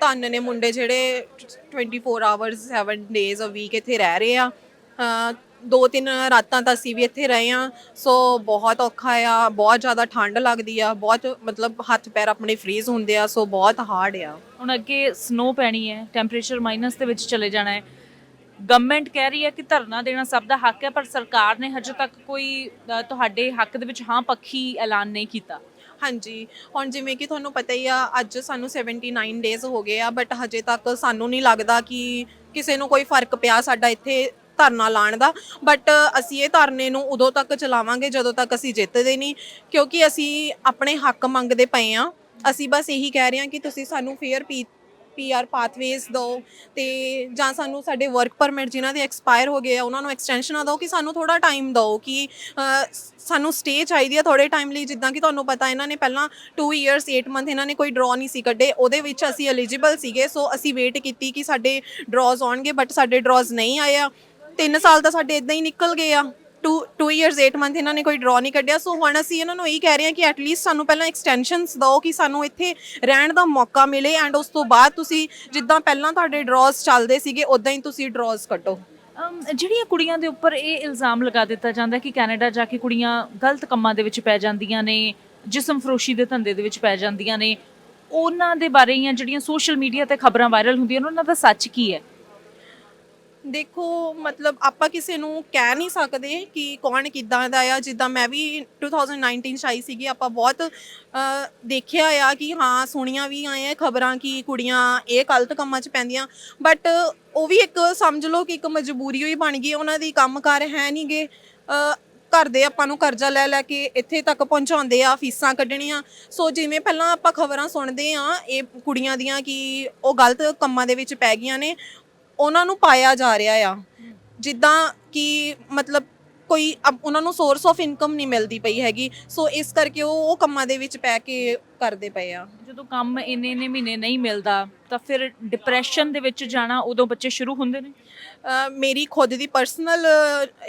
ਧੰਨ ਨੇ ਮੁੰਡੇ ਜਿਹੜੇ 24 ਆਵਰਸ 7 ਡੇਜ਼ ਅ ਵੀਕ ਇੱਥੇ ਰਹਿ ਰਹੇ ਆ। ਅਹ ਦੋ ਤਿੰਨ ਰਾਤਾਂ ਤਾਂ ਅਸੀਂ ਵੀ ਇੱਥੇ ਰਹੇ ਆ ਸੋ ਬਹੁਤ ਔਖਾ ਆ ਬਹੁਤ ਜ਼ਿਆਦਾ ਠੰਡ ਲੱਗਦੀ ਆ ਬਹੁਤ ਮਤਲਬ ਹੱਥ ਪੈਰ ਆਪਣੇ ਫ੍ਰੀਜ਼ ਹੁੰਦੇ ਆ ਸੋ ਬਹੁਤ ਹਾਰਡ ਆ। ਹੁਣ ਅੱਗੇ ਸਨੋ ਪੈਣੀ ਹੈ ਟੈਂਪਰੇਚਰ ਮਾਈਨਸ ਦੇ ਵਿੱਚ ਚਲੇ ਜਾਣਾ ਹੈ। ਗਵਰਨਮੈਂਟ ਕਹਿ ਰਹੀ ਹੈ ਕਿ ਧਰਨਾ ਦੇਣਾ ਸਭ ਦਾ ਹੱਕ ਹੈ ਪਰ ਸਰਕਾਰ ਨੇ ਹਜੇ ਤੱਕ ਕੋਈ ਤੁਹਾਡੇ ਹੱਕ ਦੇ ਵਿੱਚ ਹਾਂ ਪੱਖੀ ਐਲਾਨ ਨਹੀਂ ਕੀਤਾ। ਹਾਂਜੀ ਹੁਣ ਜਿਵੇਂ ਕਿ ਤੁਹਾਨੂੰ ਪਤਾ ਹੀ ਆ ਅੱਜ ਸਾਨੂੰ 79 ਡੇਜ਼ ਹੋ ਗਏ ਆ ਬਟ ਹਜੇ ਤੱਕ ਸਾਨੂੰ ਨਹੀਂ ਲੱਗਦਾ ਕਿ ਕਿਸੇ ਨੂੰ ਕੋਈ ਫ਼ਰਕ ਪਿਆ ਸਾਡਾ ਇੱਥੇ ਧਰਨਾ ਲਾਣ ਦਾ। ਬਟ ਅਸੀਂ ਇਹ ਧਰਨੇ ਨੂੰ ਉਦੋਂ ਤੱਕ ਚਲਾਵਾਂਗੇ, ਜਦੋਂ ਤੱਕ ਅਸੀਂ ਜਿੱਤਦੇ ਨਹੀਂ। ਕਿਉਂਕਿ ਅਸੀਂ ਆਪਣੇ ਹੱਕ ਮੰਗਦੇ ਪਏ ਆ ਅਸੀਂ ਬਸ ਇਹੀ ਕਹਿ ਰਹੇ ਹਾਂ ਕਿ ਤੁਸੀਂ ਸਾਨੂੰ ਫੇਅਰ ਪੀ ਪੀਆਰ ਪਾਥਵੇਜ਼ ਦਿਓ ਤੇ ਜਾਂ ਸਾਨੂੰ ਸਾਡੇ ਵਰਕ ਪਰਮਿਟ ਜਿਨ੍ਹਾਂ ਦੇ ਐਕਸਪਾਇਰ ਹੋ ਗਏ ਆ, ਉਹਨਾਂ ਨੂੰ ਐਕਸਟੈਂਸ਼ਨਾਂ ਦਿਓ ਕਿ ਸਾਨੂੰ ਥੋੜਾ ਟਾਈਮ ਦਿਓ ਕਿ ਸਾਨੂੰ ਸਟੇ ਚਾਹੀਦੀ ਆ ਥੋੜੇ ਟਾਈਮ ਲਈ। ਜਿੱਦਾਂ ਕਿ ਤੁਹਾਨੂੰ ਪਤਾ ਇਹਨਾਂ ਨੇ ਪਹਿਲਾਂ 2 ਇਅਰਸ 8 ਮੰਥ ਇਹਨਾਂ ਨੇ ਕੋਈ ਡਰਾ ਨਹੀਂ ਸੀ ਕੱਢੇ। ਉਹਦੇ ਵਿੱਚ ਅਸੀਂ ਐਲੀਜੀਬਲ ਸੀਗੇ ਸੋ ਅਸੀਂ ਵੇਟ ਕੀਤੀ ਕਿ ਸਾਡੇ ਡਰਾਜ਼ ਆਉਣਗੇ ਬਟ ਸਾਡੇ ਡਰਾਜ਼ ਨਹੀਂ ਆਏ ਆ। 3 ਸਾਲ ਤਾਂ ਸਾਡੇ ਇਦਾਂ ਹੀ ਨਿਕਲ ਗਏ ਆ। 2 2 ਇਅਰਸ 8 ਮੰਥ ਇਹਨਾਂ ਨੇ ਕੋਈ ਡਰਾ ਨਹੀਂ ਕੱਢਿਆ। ਸੋ ਹੁਣ ਅਸੀਂ ਇਹਨਾਂ ਨੂੰ ਇਹੀ ਕਹਿ ਰਹੇ ਹਾਂ ਕਿ ਐਟਲੀਸਟ ਸਾਨੂੰ ਪਹਿਲਾਂ ਐਕਸਟੈਂਸ਼ਨਸ ਦਿਓ ਕਿ ਸਾਨੂੰ ਇੱਥੇ ਰਹਿਣ ਦਾ ਮੌਕਾ ਮਿਲੇ ਐਂਡ ਉਸ ਤੋਂ ਬਾਅਦ ਤੁਸੀਂ ਜਿੱਦਾਂ ਪਹਿਲਾਂ ਤੁਹਾਡੇ ਡਰਾਜ਼ ਚੱਲਦੇ ਸੀਗੇ ਉਦਾਂ ਹੀ ਤੁਸੀਂ ਡਰਾਜ਼ ਕੱਢੋ। ਅਮ, ਜਿਹੜੀਆਂ ਕੁੜੀਆਂ ਦੇ ਉੱਪਰ ਇਹ ਇਲਜ਼ਾਮ ਲਗਾ ਦਿੱਤਾ ਜਾਂਦਾ ਕਿ ਕੈਨੇਡਾ ਜਾ ਕੇ ਕੁੜੀਆਂ ਗਲਤ ਕੰਮਾਂ ਦੇ ਵਿੱਚ ਪੈ ਜਾਂਦੀਆਂ ਨੇ ਜਿਸਮ ਫਰੋਸ਼ੀ ਦੇ ਧੰਦੇ ਦੇ ਵਿੱਚ ਪੈ ਜਾਂਦੀਆਂ ਨੇ ਉਹਨਾਂ ਦੇ ਬਾਰੇ ਜਾਂ ਜਿਹੜੀਆਂ ਸੋਸ਼ਲ ਮੀਡੀਆ ਤੇ ਖਬਰਾਂ ਵਾਇਰਲ ਹੁੰਦੀਆਂ ਨੇ ਉਹਨਾਂ ਦਾ ਸੱਚ ਕੀ ਹੈ? ਦੇਖੋ ਮਤਲਬ ਆਪਾਂ ਕਿਸੇ ਨੂੰ ਕਹਿ ਨਹੀਂ ਸਕਦੇ ਕਿ ਕੌਣ ਕਿੱਦਾਂ ਦਾ ਆ। ਜਿੱਦਾਂ ਮੈਂ ਵੀ 2019 ਚ ਆਈ ਸੀਗੀ ਆਪਾਂ ਬਹੁਤ ਅ, ਦੇਖਿਆ ਆ ਕਿ ਹਾਂ ਸੁਣੀਆਂ ਵੀ ਆਏ ਆ ਖਬਰਾਂ ਕਿ ਕੁੜੀਆਂ ਇਹ ਗਲਤ ਕੰਮਾਂ 'ਚ ਪੈਂਦੀਆਂ। ਬਟ ਉਹ ਵੀ ਇੱਕ ਸਮਝ ਲਓ ਕਿ ਇੱਕ ਮਜਬੂਰੀ ਹੋਈ ਬਣ ਗਈ ਉਹਨਾਂ ਦੀ ਕੰਮਕਾਰ ਹੈ ਨਹੀਂਗੇ ਘਰ ਦੇ ਆਪਾਂ ਨੂੰ ਕਰਜ਼ਾ ਲੈ ਲੈ ਕੇ ਇੱਥੇ ਤੱਕ ਪਹੁੰਚਾਉਂਦੇ ਆ ਫੀਸਾਂ ਕੱਢਣੀਆਂ। ਸੋ ਜਿਵੇਂ ਪਹਿਲਾਂ ਆਪਾਂ ਖਬਰਾਂ ਸੁਣਦੇ ਆ ਇਹ ਕੁੜੀਆਂ ਦੀਆਂ ਕਿ ਉਹ ਗਲਤ ਕੰਮਾਂ ਦੇ ਵਿੱਚ ਪੈ ਗਈਆਂ ਨੇ। ਉਹਨਾਂ ਨੂੰ ਪਾਇਆ ਜਾ ਰਿਹਾ ਆ। ਜਿੱਦਾਂ ਕਿ ਮਤਲਬ ਕੋਈ ਅਬ ਉਹਨਾਂ ਨੂੰ ਸੋਰਸ ਆਫ ਇਨਕਮ ਨਹੀਂ ਮਿਲਦੀ ਪਈ ਹੈਗੀ। ਸੋ ਇਸ ਕਰਕੇ ਉਹ ਉਹ ਕੰਮਾਂ ਦੇ ਵਿੱਚ ਪੈ ਕੇ ਕਰਦੇ ਪਏ ਆ। ਜਦੋਂ ਕੰਮ ਇੰਨੇ ਇੰਨੇ ਮਹੀਨੇ ਨਹੀਂ ਮਿਲਦਾ, ਤਾਂ ਫਿਰ ਡਿਪਰੈਸ਼ਨ ਦੇ ਵਿੱਚ ਜਾਣਾ ਉਦੋਂ ਬੱਚੇ ਸ਼ੁਰੂ ਹੁੰਦੇ ਨੇ? ਮੇਰੀ ਖੁਦ ਦੀ ਪਰਸਨਲ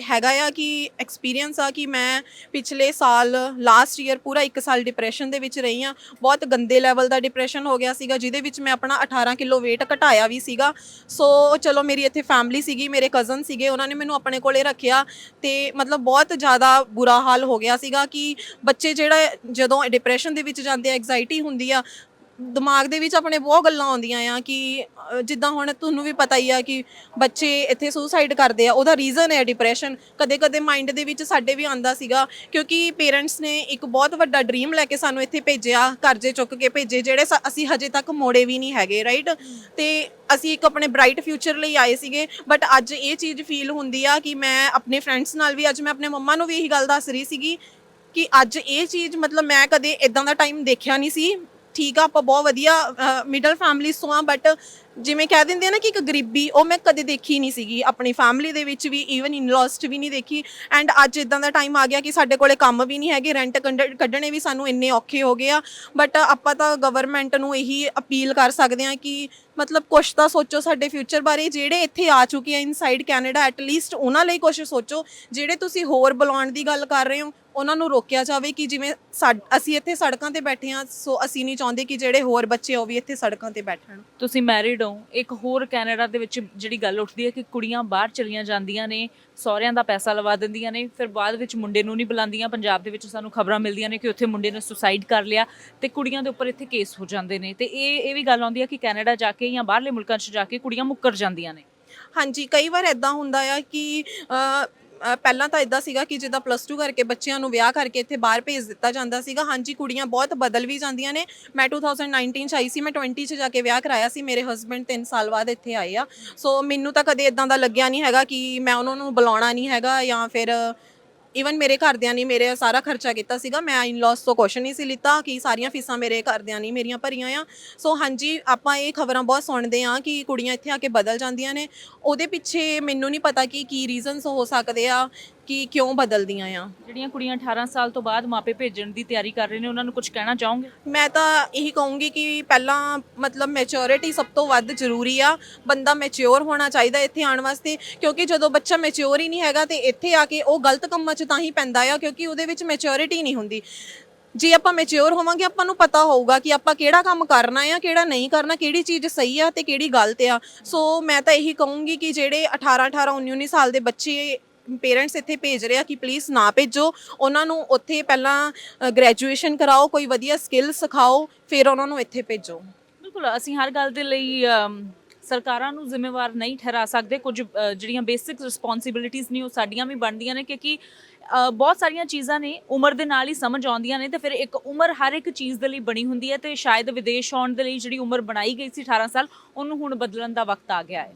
ਹੈਗਾ ਆ ਕਿ ਐਕਸਪੀਰੀਅੰਸ ਆ ਕਿ ਮੈਂ ਪਿਛਲੇ ਸਾਲ ਲਾਸਟ ਈਅਰ ਪੂਰਾ 1 ਸਾਲ ਡਿਪਰੈਸ਼ਨ ਦੇ ਵਿੱਚ ਰਹੀ ਆ ਬਹੁਤ ਗੰਦੇ ਲੈਵਲ ਦਾ ਡਿਪਰੈਸ਼ਨ ਹੋ ਗਿਆ ਸੀਗਾ, ਜਿਹਦੇ ਵਿੱਚ ਮੈਂ ਆਪਣਾ 18 ਕਿਲੋ weight ਘਟਾਇਆ ਵੀ ਸੀਗਾ। ਸੋ ਚਲੋ ਮੇਰੀ ਇੱਥੇ ਫੈਮਿਲੀ ਸੀਗੀ, ਮੇਰੇ ਕਜ਼ਨ ਸੀਗੇ, ਉਹਨਾਂ ਨੇ ਮੈਨੂੰ ਆਪਣੇ ਕੋਲੇ ਰੱਖਿਆ ਤੇ ਮਤਲਬ ਬਹੁਤ ਜ਼ਿਆਦਾ ਬੁਰਾ ਹਾਲ ਹੋ ਗਿਆ ਸੀਗਾ ਕਿ ਬੱਚੇ ਜਿਹੜਾ ਜਦੋਂ ਡਿਪਰੈਸ਼ਨ ਦੇ ਵਿੱਚ ਜਾਂਦੇ ਆ ਐਗਜ਼ਾਈਟੀ ਹੁੰਦੀ ਆ ਦਿਮਾਗ ਦੇ ਵਿੱਚ ਆਪਣੇ ਬਹੁਤ ਗੱਲਾਂ ਆਉਂਦੀਆਂ ਆ ਕਿ ਅ, ਜਿੱਦਾਂ ਹੁਣ ਤੁਹਾਨੂੰ ਵੀ ਪਤਾ ਹੀ ਆ ਕਿ ਬੱਚੇ ਇੱਥੇ ਸੁਸਾਈਡ ਕਰਦੇ ਆ ਉਹਦਾ ਰੀਜ਼ਨ ਹੈ ਡਿਪਰੈਸ਼ਨ ਕਦੇ-ਕਦੇ ਮਾਈਂਡ ਦੇ ਵਿੱਚ ਸਾਡੇ ਵੀ ਆਂਦਾ ਸੀਗਾ ਕਿਉਂਕਿ ਪੇਰੈਂਟਸ ਨੇ ਇੱਕ ਬਹੁਤ ਵੱਡਾ ਡ੍ਰੀਮ ਲੈ ਕੇ ਸਾਨੂੰ ਇੱਥੇ ਭੇਜਿਆ ਕਰਜ਼ੇ ਚੁੱਕ ਕੇ ਭੇਜੇ ਜਿਹੜੇ ਸਾ- ਅਸੀਂ ਹਜੇ ਤੱਕ ਮੋੜੇ ਵੀ ਨਹੀਂ ਹੈਗੇ ਰਾਈਟ ਤੇ ਅਸੀਂ ਇੱਕ ਆਪਣੇ ਬ੍ਰਾਈਟ ਫਿਊਚਰ ਲਈ ਆਏ ਸੀਗੇ ਬਟ ਅੱਜ ਇਹ ਚੀਜ਼ ਫੀਲ ਹੁੰਦੀ ਆ ਕਿ ਮੈਂ ਆਪਣੇ ਫਰੈਂਡਸ ਨਾਲ ਵੀ ਅੱਜ ਮੈਂ ਆਪਣੇ ਮੰਮਾ ਨੂੰ ਵੀ ਇਹੀ ਗੱਲ ਦੱਸ ਰਹੀ ਸੀਗੀ ਕਿ ਅੱਜ ਇਹ ਚੀਜ਼ ਮਤਲਬ ਮੈਂ ਕਦੇ ਇਦਾਂ ਦਾ ਟਾਈਮ ਦੇਖਿਆ ਨਹੀਂ ਸੀ ਠੀਕ ਆ, ਆਪਾਂ ਬਹੁਤ ਵਧੀਆ ਮਿਡਲ ਫੈਮਿਲੀ ਤੋਂ ਆ ਬਟ ਜਿਵੇਂ ਕਹਿ ਦਿੰਦੇ ਆ ਨਾ ਕਿ ਇੱਕ ਗਰੀਬੀ, ਉਹ ਮੈਂ ਕਦੇ ਦੇਖੀ ਨਹੀਂ ਸੀਗੀ। ਆਪਣੀ ਫੈਮਿਲੀ ਦੇ ਵਿੱਚ ਵੀ ਈਵਨ ਇਨ-ਲॉज 'ਚ ਵੀ ਨਹੀਂ ਦੇਖੀ। ਐਂਡ ਅੱਜ ਇਦਾਂ ਦਾ ਟਾਈਮ ਆ ਗਿਆ ਕਿ ਸਾਡੇ ਕੋਲੇ ਕੰਮ ਵੀ ਨਹੀਂ ਹੈਗੇ ਰੈਂਟ ਕੱਢਣੇ ਵੀ ਸਾਨੂੰ ਇੰਨੇ ਔਖੇ ਹੋ ਗਏ ਆ। ਬਟ ਆਪਾਂ ਤਾਂ ਗਵਰਨਮੈਂਟ ਨੂੰ ਇਹੀ ਅਪੀਲ ਕਰ ਸਕਦੇ ਆ ਕਿ ਮਤਲਬ ਕੁਛ ਤਾਂ ਸੋਚੋ ਸਾਡੇ ਫਿਊਚਰ ਬਾਰੇ, ਜਿਹੜੇ ਇੱਥੇ ਆ ਚੁੱਕੇ ਆ ਇਨਸਾਈਡ ਕੈਨੇਡਾ ਐਟਲੀਸਟ ਉਹਨਾਂ ਲਈ ਕੁਛ ਸੋਚੋ। ਜਿਹੜੇ ਤੁਸੀਂ ਹੋਰ ਬੁਲਾਉਣ ਦੀ ਗੱਲ ਕਰ ਰਹੇ ਹੋ ਉਹਨਾਂ ਨੂੰ ਰੋਕਿਆ ਜਾਵੇ ਕਿ ਜਿਵੇਂ ਸਾਡ- ਅਸੀਂ ਇੱਥੇ ਸੜਕਾਂ ਤੇ ਬੈਠੇ ਆ ਸੋ ਅਸੀਂ ਨਹੀਂ ਚਾਹੁੰਦੇ ਕਿ ਜਿਹੜੇ ਹੋਰ ਬੱਚੇ ਆ ਉਹ ਵੀ ਇੱਥੇ ਸੜਕਾਂ ਤੇ ਬੈਠਣ। ਤੁਸੀਂ ਮੈਰਿਡ ਹੋ ਇੱਕ ਹੋਰ ਕੈਨੇਡਾ ਦੇ ਵਿੱਚ ਜਿਹੜੀ ਗੱਲ ਉੱਠਦੀ ਹੈ ਕਿ ਕੁੜੀਆਂ ਬਾਹਰ ਚਲੀਆਂ ਜਾਂਦੀਆਂ ਨੇ ਸਹੁਰਿਆਂ ਦਾ ਪੈਸਾ ਲਵਾ ਦਿੰਦੀਆਂ ਨੇ ਫਿਰ ਬਾਅਦ ਵਿੱਚ ਮੁੰਡੇ ਨੂੰ ਨਹੀਂ ਬੁਲਾਉਂਦੀਆਂ ਪੰਜਾਬ ਦੇ ਵਿੱਚ ਸਾਨੂੰ ਖਬਰਾਂ ਮਿਲਦੀਆਂ ਨੇ ਕਿ ਉੱਥੇ ਮੁੰਡੇ ਨੇ ਸੁਸਾਈਡ ਕਰ ਲਿਆ ਤੇ ਕੁੜੀਆਂ ਦੇ ਉੱਪਰ ਇੱਥੇ ਕੇਸ ਹੋ ਜਾਂਦੇ ਨੇ। ਤੇ ਇਹ ਇਹ ਵੀ ਗੱਲ ਆਉਂਦੀ ਹੈ ਕਿ ਕੈਨੇਡਾ ਜਾ ਕੇ ਜਾਂ ਬਾਹਰਲੇ ਮੁਲਕਾਂ 'ਚ ਜਾ ਕੇ ਕੁੜੀਆਂ ਮੁੱਕਰ ਜਾਂਦੀਆਂ ਨੇ। ਹਾਂਜੀ ਕਈ ਵਾਰ ਐਦਾਂ ਹੁੰਦਾ ਆ ਕਿ ਅ, ਅ, ਪਹਿਲਾਂ ਤਾਂ ਇਦਾਂ ਸੀਗਾ ਕਿ ਜਿੱਦਾਂ ਪਲੱਸ 2 ਕਰਕੇ ਬੱਚਿਆਂ ਨੂੰ ਵਿਆਹ ਕਰਕੇ ਇੱਥੇ ਬਾਹਰ ਭੇਜ ਦਿੱਤਾ ਜਾਂਦਾ ਸੀਗਾ। ਹਾਂਜੀ ਕੁੜੀਆਂ ਬਹੁਤ ਬਦਲ ਵੀ ਜਾਂਦੀਆਂ ਨੇ। ਮੈਂ 2019 ਚ ਆਈ ਸੀ ਮੈਂ 20 ਚ ਜਾ ਕੇ ਵਿਆਹ ਕਰਾਇਆ ਸੀ। ਮੇਰੇ ਹਸਬੰਡ 3 ਸਾਲ ਬਾਅਦ ਇੱਥੇ ਆਏ ਆ। ਸੋ ਮੈਨੂੰ ਤਾਂ ਕਦੇ ਇਦਾਂ ਦਾ ਲੱਗਿਆ ਨਹੀਂ ਹੈਗਾ ਕਿ ਮੈਂ ਉਹਨਾਂ ਨੂੰ ਬੁਲਾਉਣਾ ਨਹੀਂ ਹੈਗਾ ਜਾਂ ਫਿਰ ਇਵਨ ਮੇਰੇ ਘਰਦਿਆਂ ਨੇ ਮੇਰੇ ਸਾਰਾ ਖਰਚਾ ਕੀਤਾ ਸੀਗਾ। ਮੈਂ ਇਨ-ਲॉज ਤੋਂ ਕੁਛ ਨਹੀਂ ਸੀ ਲਿੱਤਾ ਕਿ ਸਾਰੀਆਂ ਫੀਸਾਂ ਮੇਰੇ ਘਰਦਿਆਂ ਨੇ ਮੇਰੀਆਂ ਭਰੀਆਂ ਆ। ਸੋ ਹਾਂਜੀ, ਆਪਾਂ ਇਹ ਖਬਰਾਂ ਬਹੁਤ ਸੁਣਦੇ ਆ ਕਿ ਕੁੜੀਆਂ ਇੱਥੇ ਆ ਕੇ ਬਦਲ ਜਾਂਦੀਆਂ ਨੇ। ਉਹਦੇ ਪਿੱਛੇ ਮੈਨੂੰ ਨਹੀਂ ਪਤਾ ਕਿ ਕੀ ਰੀਜ਼ਨਸ ਹੋ ਸਕਦੇ ਆ। ਕਿ ਕਿਉਂ ਬਦਲਦੀਆਂ ਆ? ਜਿਹੜੀਆਂ ਕੁੜੀਆਂ 18 ਸਾਲ ਤੋਂ ਬਾਅਦ ਮਾਪੇ ਭੇਜਣ ਦੀ ਤਿਆਰੀ ਕਰ ਰਹੇ ਨੇ ਉਹਨਾਂ ਨੂੰ ਕੁਝ ਕਹਿਣਾ ਚਾਹੋਗੇ? ਮੈਂ ਤਾਂ ਇਹੀ ਕਹੂੰਗੀ ਕਿ ਪਹਿਲਾਂ ਮਤਲਬ ਮੈਚਿਓਰਿਟੀ ਸਭ ਤੋਂ ਵੱਧ ਜ਼ਰੂਰੀ ਆ। ਬੰਦਾ ਮੈਚਿਓਰ ਹੋਣਾ ਚਾਹੀਦਾ ਇੱਥੇ ਆਉਣ ਵਾਸਤੇ ਕਿਉਂਕਿ ਜਦੋਂ ਬੱਚਾ ਮੈਚਿਓਰ ਹੀ ਨਹੀਂ ਹੈਗਾ ਤੇ ਇੱਥੇ ਆ ਕੇ ਉਹ ਗਲਤ ਕੰਮਾਂ 'ਚ ਤਾਂ ਹੀ ਪੈਂਦਾ ਆ ਕਿਉਂਕਿ ਉਹਦੇ ਵਿੱਚ ਮੈਚਿਓਰਿਟੀ ਨਹੀਂ ਹੁੰਦੀ। ਜੇ ਆਪਾਂ ਮੈਚਿਓਰ ਹੋਵਾਂਗੇ ਆਪਾਂ ਨੂੰ ਪਤਾ ਹੋਊਗਾ ਕਿ ਆਪਾਂ ਕਿਹੜਾ ਕੰਮ ਕਰਨਾ ਆ ਕਿਹੜਾ ਨਹੀਂ ਕਰਨਾ ਕਿਹੜੀ ਚੀਜ਼ ਸਹੀ ਆ ਤੇ ਕਿਹੜੀ ਗਲਤ ਆ। ਸੋ ਮੈਂ ਤਾਂ ਇਹੀ ਕਹੂੰਗੀ ਕਿ ਜਿਹੜੇ 18 18 19 19 ਸਾਲ ਦੇ ਬੱਚੇ ਪੇਰੈਂਟਸ ਇੱਥੇ ਭੇਜ ਰਹੇ ਆ ਕਿ ਪਲੀਜ਼ ਨਾ ਭੇਜੋ। ਉਹਨਾਂ ਨੂੰ ਉੱਥੇ ਪਹਿਲਾਂ ਗ੍ਰੈਜੂਏਸ਼ਨ ਕਰਾਓ, ਕੋਈ ਵਧੀਆ ਸਕਿੱਲ ਸਿਖਾਓ, ਫਿਰ ਉਹਨਾਂ ਨੂੰ ਇੱਥੇ ਭੇਜੋ। ਬਿਲਕੁਲ, ਅਸੀਂ ਹਰ ਗੱਲ ਦੇ ਲਈ ਸਰਕਾਰਾਂ ਨੂੰ ਜ਼ਿੰਮੇਵਾਰ ਨਹੀਂ ਠਹਿਰਾ ਸਕਦੇ। ਕੁਝ ਜਿਹੜੀਆਂ ਬੇਸਿਕ ਰਿਸਪੌਂਸਿਬਿਲਿਟੀਆਂ ਨੇ, ਉਹ ਸਾਡੀਆਂ ਵੀ ਬਣਦੀਆਂ ਨੇ, ਕਿਉਂਕਿ ਬਹੁਤ ਸਾਰੀਆਂ ਚੀਜ਼ਾਂ ਨੇ, ਉਮਰ ਦੇ ਨਾਲ ਹੀ ਸਮਝ ਆਉਂਦੀਆਂ ਨੇ, ਤੇ ਫਿਰ ਇੱਕ ਉਮਰ ਹਰ ਇੱਕ ਚੀਜ਼ ਦੇ ਲਈ ਬਣੀ ਹੁੰਦੀ ਹੈ, ਤੇ ਸ਼ਾਇਦ ਵਿਦੇਸ਼ ਆਉਣ ਦੇ ਲਈ ਜਿਹੜੀ ਉਮਰ ਬਣਾਈ ਗਈ ਸੀ 18 ਸਾਲ, ਉਹਨੂੰ ਹੁਣ ਬਦਲਣ ਦਾ ਵਕਤ ਆ ਗਿਆ ਹੈ।